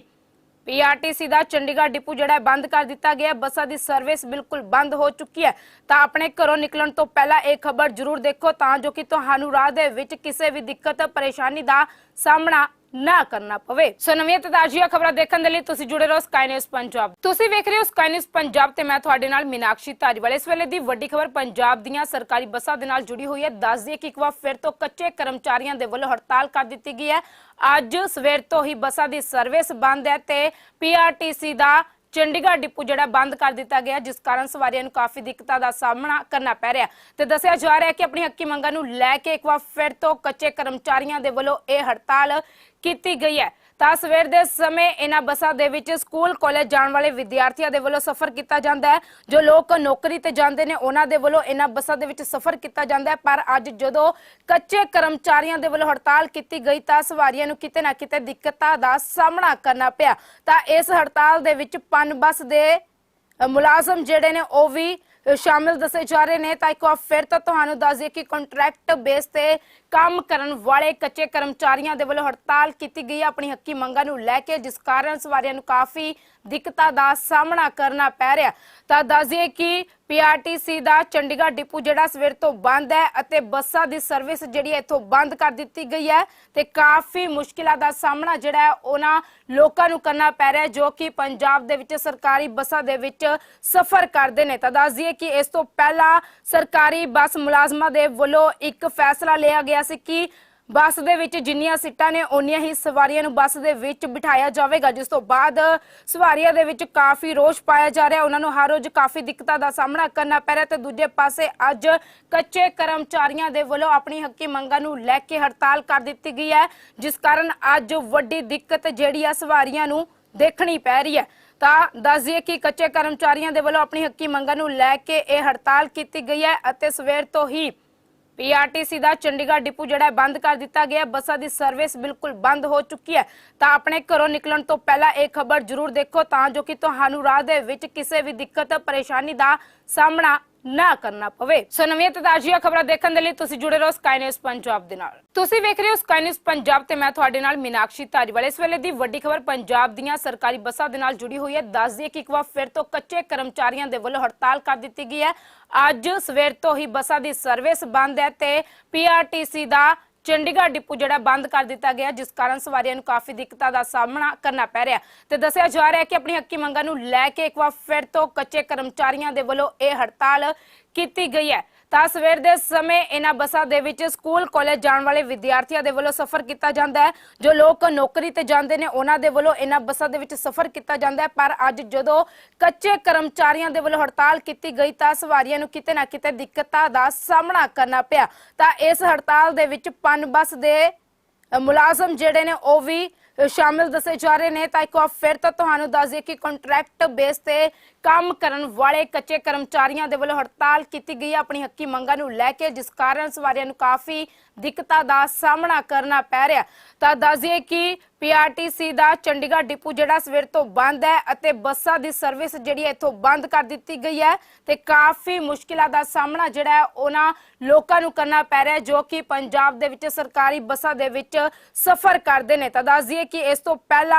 ਪੀਆਰਟੀਸੀ ਦਾ ਚੰਡੀਗੜ੍ਹ ਡਿਪੂ ਜਿਹੜਾ ਹੈ ਬੰਦ ਕਰ ਦਿੱਤਾ ਗਿਆ ਬੱਸਾਂ ਦੀ ਸਰਵਿਸ ਬਿਲਕੁਲ ਬੰਦ ਹੋ ਚੁੱਕੀ ਹੈ। ਤਾਂ ਆਪਣੇ ਘਰੋਂ ਨਿਕਲਣ ਤੋਂ ਪਹਿਲਾਂ ਇਹ ਖਬਰ ਜ਼ਰੂਰ ਦੇਖੋ, ਤਾਂ ਜੋ ਕਿ ਤੁਹਾਨੂੰ ਰਾਹ ਦੇ ਵਿੱਚ ਕਿਸੇ ਵੀ ਦਿੱਕਤ, ਪਰੇਸ਼ਾਨੀ ਦਾ ਸਾਹਮਣਾ ਨਾ ਕਰਨਾ ਪਵੇ। ਸੋ ਨਵੀਆਂ ਤੇ ਤਾਜ਼ੀਆਂ ਖਬਰਾਂ ਦੇਖਣ ਦੇ ਲਈ ਤੁਸੀਂ ਜੁੜੇ ਰਹੋ ਸਕਾਈ ਨਿਊਜ਼ ਪੰਜਾਬ ਤੁਸੀਂ ਵੇਖ ਰਹੇ ਹੋ ਸਕਾਈ ਨਿਊਜ਼ ਪੰਜਾਬ ਤੇ ਮੈਂ ਤੁਹਾਡੇ ਨਾਲ ਮੀਨਾਕਸ਼ੀ ਧਾਰੀਵਾਲ। ਇਸ ਵੇਲੇ ਦੀ ਵੱਡੀ ਖਬਰ ਪੰਜਾਬ ਦੀਆਂ ਸਰਕਾਰੀ ਬੱਸਾਂ ਦੇ ਨਾਲ ਜੁੜੀ ਹੋਈ ਹੈ। ਦੱਸ ਦਈਏ ਕਿ ਇੱਕ ਵਾਰ ਫਿਰ ਤੋਂ ਕੱਚੇ ਕਰਮਚਾਰੀਆਂ ਦੇ ਵੱਲੋਂ ਹੜਤਾਲ ਕਰ ਦਿੱਤੀ ਗਈ ਹੈ। ਅੱਜ ਸਵੇਰ ਤੋਂ ਹੀ ਬੱਸਾਂ ਦੀ ਸਰਵਿਸ ਬੰਦ ਹੈ ਤੇ ਪੀਆਰਟੀਸੀ ਦਾ ਚੰਡੀਗੜ੍ਹ ਡਿਪੂ ਜਿਹੜਾ ਬੰਦ ਕਰ ਦਿੱਤਾ ਗਿਆ, ਜਿਸ ਕਾਰਨ ਸਵਾਰੀਆਂ ਨੂੰ ਕਾਫੀ ਦਿੱਕਤਾਂ ਦਾ ਸਾਹਮਣਾ ਕਰਨਾ ਪੈ ਰਿਹਾ। ਤੇ ਦੱਸਿਆ ਜਾ ਰਿਹਾ ਕਿ ਆਪਣੀ ਹੱਕੀ ਮੰਗਾਂ ਨੂੰ ਲੈ ਕੇ ਇੱਕ ਵਾਰ ਫਿਰ ਤੋਂ ਕੱਚੇ ਕਰਮਚਾਰੀਆਂ ਦੇ ਵੱਲੋਂ ਇਹ ਹੜਤਾਲ ਕੀਤੀ ਗਈ ਹੈ। ਤਾਂ ਸਵੇਰ ਦੇ ਸਮੇਂ ਇਹਨਾਂ ਬੱਸਾਂ ਦੇ ਵਿੱਚ ਸਕੂਲ, ਕਾਲਜ ਜਾਣ ਵਾਲੇ ਵਿਦਿਆਰਥੀਆਂ ਦੇ ਵੱਲੋਂ ਸਫ਼ਰ ਕੀਤਾ ਜਾਂਦਾ ਹੈ, ਜੋ ਲੋਕ ਨੌਕਰੀ ਤੇ ਜਾਂਦੇ ਨੇ, ਉਹਨਾਂ ਦੇ ਵੱਲੋਂ ਇਹਨਾਂ ਬੱਸਾਂ ਦੇ ਵਿੱਚ ਸਫ਼ਰ ਕੀਤਾ ਜਾਂਦਾ ਹੈ। ਪਰ ਅੱਜ ਜਦੋਂ ਕੱਚੇ ਕਰਮਚਾਰੀਆਂ ਦੇ ਵੱਲੋਂ ਹੜਤਾਲ ਕੀਤੀ ਗਈ, ਤਾਂ ਸਵਾਰੀਆਂ ਨੂੰ ਕਿਤੇ ਨਾ ਕਿਤੇ ਦਿੱਕਤਾਂ ਦਾ ਸਾਹਮਣਾ ਕਰਨਾ ਪਿਆ। ਤਾਂ ਇਸ ਹੜਤਾਲ ਦੇ ਵਿੱਚ ਪਨ ਬੱਸ ਦੇ ਮੁਲਾਜ਼ਮ ਜਿਹੜੇ ਨੇ, ਉਹ ਵੀ ਸ਼ਾਮਿਲ ਦੱਸੇ ਜਾ ਰਹੇ ਨੇ। ਤਾਂ ਇੱਕ ਵਾਰ ਫਿਰ ਤਾਂ ਤੁਹਾਨੂੰ ਦੱਸ ਦਈਏ ਕਿ ਕੰਟਰੈਕਟ ਬੇਸ ਤੇ ਕੰਮ ਕਰਨ ਵਾਲੇ ਕੱਚੇ ਕਰਮਚਾਰੀਆਂ ਦੇ ਵੱਲੋਂ ਹੜਤਾਲ ਕੀਤੀ ਗਈ ਹੈ ਆਪਣੀ ਹੱਕੀ ਮੰਗਾਂ ਨੂੰ ਲੈ ਕੇ ਜਿਸ ਕਾਰਨ ਸਵਾਰੀਆਂ ਨੂੰ ਕਾਫੀ ਦਿੱਕਤਾਂ ਦਾ ਸਾਹਮਣਾ ਕਰਨਾ ਪੈ ਰਿਹਾ। ਤਾਂ ਦੱਸ ਦਈਏ ਕਿ ਪੀਆਰਟੀਸੀ ਦਾ ਚੰਡੀਗੜ੍ਹ ਡਿਪੂ ਜਿਹੜਾ ਸਵੇਰ ਤੋਂ ਬੰਦ ਹੈ ਅਤੇ ਬੱਸਾਂ ਦੀ ਸਰਵਿਸ ਜਿਹੜੀ ਇੱਥੋਂ ਬੰਦ ਕਰ ਦਿੱਤੀ ਗਈ ਹੈ ਤੇ ਕਾਫੀ ਮੁਸ਼ਕਿਲਾਂ ਦਾ ਸਾਹਮਣਾ ਜਿਹੜਾ ਹੈ ਉਹਨਾਂ ਲੋਕਾਂ ਨੂੰ ਕਰਨਾ ਪੈ ਰਿਹਾ ਜੋ ਕਿ ਪੰਜਾਬ ਦੇ ਵਿੱਚ ਸਰਕਾਰੀ ਬੱਸਾਂ ਦੇ ਵਿੱਚ ਸਫ਼ਰ ਕਰਦੇ ਨੇ। ਤਾਂ ਦੱਸ ਦਈਏ ਕਿ ਇਸ ਤੋਂ ਪਹਿਲਾਂ ਸਰਕਾਰੀ ਬੱਸ ਮੁਲਾਜ਼ਮਾਂ ਦੇ ਵੱਲੋਂ ਇੱਕ ਫੈਸਲਾ ਲਿਆ ਗਿਆ ਸੀ ਕਿ ਬੱਸ ਦੇ ਵਿੱਚ ਜਿੰਨੀਆਂ ਸੀਟਾਂ ਨੇ, ਓਨੀਆਂ ਹੀ ਸਵਾਰੀਆਂ ਨੂੰ ਬੱਸ ਦੇ ਵਿੱਚ ਬਿਠਾਇਆ ਜਾਵੇਗਾ, ਜਿਸ ਤੋਂ ਬਾਅਦ ਸਵਾਰੀਆਂ ਦੇ ਵਿੱਚ ਕਾਫੀ ਰੋਸ਼ ਪਾਇਆ ਜਾ ਰਿਹਾ। ਉਹਨਾਂ ਨੂੰ ਹਰ ਰੋਜ਼ ਕਾਫੀ ਦਿੱਕਤਾਂ ਦਾ ਸਾਹਮਣਾ ਕਰਨਾ ਪੈ ਰਿਹਾ ਤੇ ਦੂਜੇ ਪਾਸੇ ਅੱਜ ਕੱਚੇ ਕਰਮਚਾਰੀਆਂ ਦੇ ਵੱਲੋਂ ਆਪਣੀ ਹੱਕੀ ਮੰਗਾਂ ਨੂੰ ਲੈ ਕੇ ਹੜਤਾਲ ਕਰ ਦਿੱਤੀ ਗਈ ਹੈ, ਜਿਸ ਕਾਰਨ ਅੱਜ ਵੱਡੀ ਦਿੱਕਤ ਜਿਹੜੀ ਆ ਸਵਾਰੀਆਂ ਨੂੰ ਦੇਖਣੀ ਪੈ ਰਹੀ ਹੈ। ਤਾਂ ਦੱਸ ਦਈਏ ਕਿ ਕੱਚੇ ਕਰਮਚਾਰੀਆਂ ਦੇ ਵੱਲੋਂ ਆਪਣੀ ਹੱਕੀ ਮੰਗਾਂ ਨੂੰ ਲੈ ਕੇ ਇਹ ਹੜਤਾਲ ਕੀਤੀ ਗਈ ਹੈ ਅਤੇ ਸਵੇਰ ਤੋਂ ਹੀ ਪੀਆਰਟੀਸੀ ਦਾ ਚੰਡੀਗੜ੍ਹ ਡਿਪੂ ਜਿਹੜਾ ਹੈ ਬੰਦ ਕਰ ਦਿੱਤਾ ਗਿਆ ਬੱਸਾਂ ਦੀ ਸਰਵਿਸ ਬਿਲਕੁਲ ਬੰਦ ਹੋ ਚੁੱਕੀ ਹੈ। ਤਾਂ ਆਪਣੇ ਘਰੋਂ ਨਿਕਲਣ ਤੋਂ ਪਹਿਲਾਂ ਇਹ ਖਬਰ ਜ਼ਰੂਰ ਦੇਖੋ, ਤਾਂ ਜੋ ਕਿ ਤੁਹਾਨੂੰ ਰਾਹ ਦੇ ਵਿੱਚ ਕਿਸੇ ਵੀ ਦਿੱਕਤ, ਪਰੇਸ਼ਾਨੀ ਦਾ ਸਾਹਮਣਾ ਨਾ ਕਰਨਾ ਪਵੇ। ਸੋ ਨਵੀਆਂ ਤੇ ਤਾਜ਼ੀਆਂ ਖਬਰਾਂ ਦੇਖਣ ਦੇ ਲਈ ਤੁਸੀਂ ਜੁੜੇ ਰਹੋ ਸਕਾਈ ਨਿਊਜ਼ ਪੰਜਾਬ ਦੇ ਨਾਲ। ਤੁਸੀਂ ਵੇਖ ਰਹੇ ਹੋ ਸਕਾਈ ਨਿਊਜ਼ ਪੰਜਾਬ ਤੇ ਮੈਂ ਤੁਹਾਡੇ ਨਾਲ ਮੀਨਾਕਸ਼ੀ ਧਾਰੀਵਾਲ। ਇਸ ਵੇਲੇ ਦੀ ਵੱਡੀ ਖਬਰ ਪੰਜਾਬ ਦੀਆਂ ਸਰਕਾਰੀ ਬੱਸਾਂ ਦੇ ਨਾਲ ਜੁੜੀ ਹੋਈ ਹੈ। ਦੱਸ ਦਈਏ ਕਿ ਇੱਕ ਵਾਰ ਫਿਰ ਤੋਂ ਕੱਚੇ ਕਰਮਚਾਰੀਆਂ ਦੇ ਵੱਲੋਂ ਹੜਤਾਲ ਕਰ ਦਿੱਤੀ ਗਈ ਹੈ। ਅੱਜ ਸਵੇਰ ਤੋਂ ਹੀ ਬੱਸਾਂ ਦੀ ਸਰਵਿਸ ਬੰਦ ਹੈ ਤੇ ਪੀਆਰਟੀਸੀ ਦਾ ਚੰਡੀਗੜ੍ਹ ਡਿਪੂ ਜਿਹੜਾ ਬੰਦ ਕਰ ਦਿੱਤਾ ਗਿਆ, ਜਿਸ ਕਾਰਨ ਸਵਾਰੀਆਂ ਨੂੰ ਕਾਫੀ ਦਿੱਕਤਾਂ ਦਾ ਸਾਹਮਣਾ ਕਰਨਾ ਪੈ ਰਿਹਾ। ਤੇ ਦੱਸਿਆ ਜਾ ਰਿਹਾ ਹੈ ਕਿ ਆਪਣੀ ਹੱਕੀ ਮੰਗਾਂ ਨੂੰ ਲੈ ਕੇ ਇੱਕ ਵਾਰ ਫਿਰ ਤੋਂ ਕੱਚੇ ਕਰਮਚਾਰੀਆਂ ਦੇ ਵੱਲੋਂ ਇਹ ਹੜਤਾਲ ਕੀਤੀ ਗਈ ਹੈ। ਤਾਂ ਸਵੇਰ ਦੇ ਸਮੇਂ ਇਹਨਾਂ ਬੱਸਾਂ ਦੇ ਵਿੱਚ ਸਕੂਲ, ਕਾਲਜ ਜਾਣ ਵਾਲੇ ਵਿਦਿਆਰਥੀਆਂ ਦੇ ਵੱਲੋਂ ਸਫ਼ਰ ਕੀਤਾ ਜਾਂਦਾ ਹੈ। ਜੋ ਲੋਕ ਨੌਕਰੀ ਤੇ ਜਾਂਦੇ ਨੇ, ਉਹਨਾਂ ਦੇ ਵੱਲੋਂ ਇਹਨਾਂ ਬੱਸਾਂ ਦੇ ਵਿੱਚ ਸਫ਼ਰ ਕੀਤਾ ਜਾਂਦਾ ਹੈ। ਪਰ ਅੱਜ ਜਦੋਂ ਕੱਚੇ ਕਰਮਚਾਰੀਆਂ ਦੇ ਵੱਲੋਂ ਹੜਤਾਲ ਕੀਤੀ ਗਈ, ਤਾਂ ਸਵਾਰੀਆਂ ਨੂੰ ਕਿਤੇ ਨਾ ਕਿਤੇ ਦਿੱਕਤਾਂ ਦਾ ਸਾਹਮਣਾ ਕਰਨਾ ਪਿਆ। ਤਾਂ ਇਸ ਹੜਤਾਲ ਦੇ ਵਿੱਚ ਪਨ ਬੱਸ ਦੇ ਮੁਲਾਜ਼ਮ ਜਿਹੜੇ ਨੇ, ਉਹ ਵੀ ਸ਼ਾਮਿਲ ਦੱਸੇ ਜਾ ਰਹੇ ਨੇ, ਤਾਂ ਇੱਕ ਵਾਰ ਫਿਰ ਤਾਂ ਤੁਹਾਨੂੰ ਦੱਸ ਦਈਏ ਕਿ ਕੰਟਰੈਕਟ ਬੇਸ ਤੇ ਕੰਮ ਕਰਨ ਵਾਲੇ ਕੱਚੇ ਕਰਮਚਾਰੀਆਂ ਦੇ ਵੱਲੋਂ ਹੜਤਾਲ ਕੀਤੀ ਗਈ ਆਪਣੀ ਹੱਕੀ ਮੰਗਾਂ ਨੂੰ ਲੈ ਕੇ ਜਿਸ ਕਾਰਨ ਸਵਾਰੀਆਂ ਨੂੰ ਕਾਫੀ ਦਿੱਕਤਾਂ ਦਾ ਸਾਹਮਣਾ ਕਰਨਾ ਪੈ ਰਿਹਾ। ਤਾਂ ਦੱਸ ਕਿ ਪੀਆਰਟੀਸੀ ਦਾ ਚੰਡੀਗੜ੍ਹ ਡਿਪੂ ਜਿਹੜਾ ਸਵੇਰ ਤੋਂ ਬੰਦ ਹੈ ਅਤੇ ਬੱਸਾਂ ਦੀ ਸਰਵਿਸ ਜਿਹੜੀ ਹੈ ਇੱਥੋਂ ਬੰਦ ਕਰ ਦਿੱਤੀ ਗਈ ਹੈ ਤੇ ਕਾਫੀ ਮੁਸ਼ਕਿਲਾਂ ਦਾ ਸਾਹਮਣਾ ਜਿਹੜਾ ਹੈ ਉਹਨਾਂ ਲੋਕਾਂ ਨੂੰ ਕਰਨਾ ਪੈ ਰਿਹਾ ਜੋ ਕਿ ਪੰਜਾਬ ਦੇ ਵਿੱਚ ਸਰਕਾਰੀ ਬੱਸਾਂ ਦੇ ਵਿੱਚ ਸਫ਼ਰ ਕਰਦੇ ਨੇ। ਤਾਂ ਦੱਸਦੀਏ ਕਿ ਇਸ ਤੋਂ ਪਹਿਲਾਂ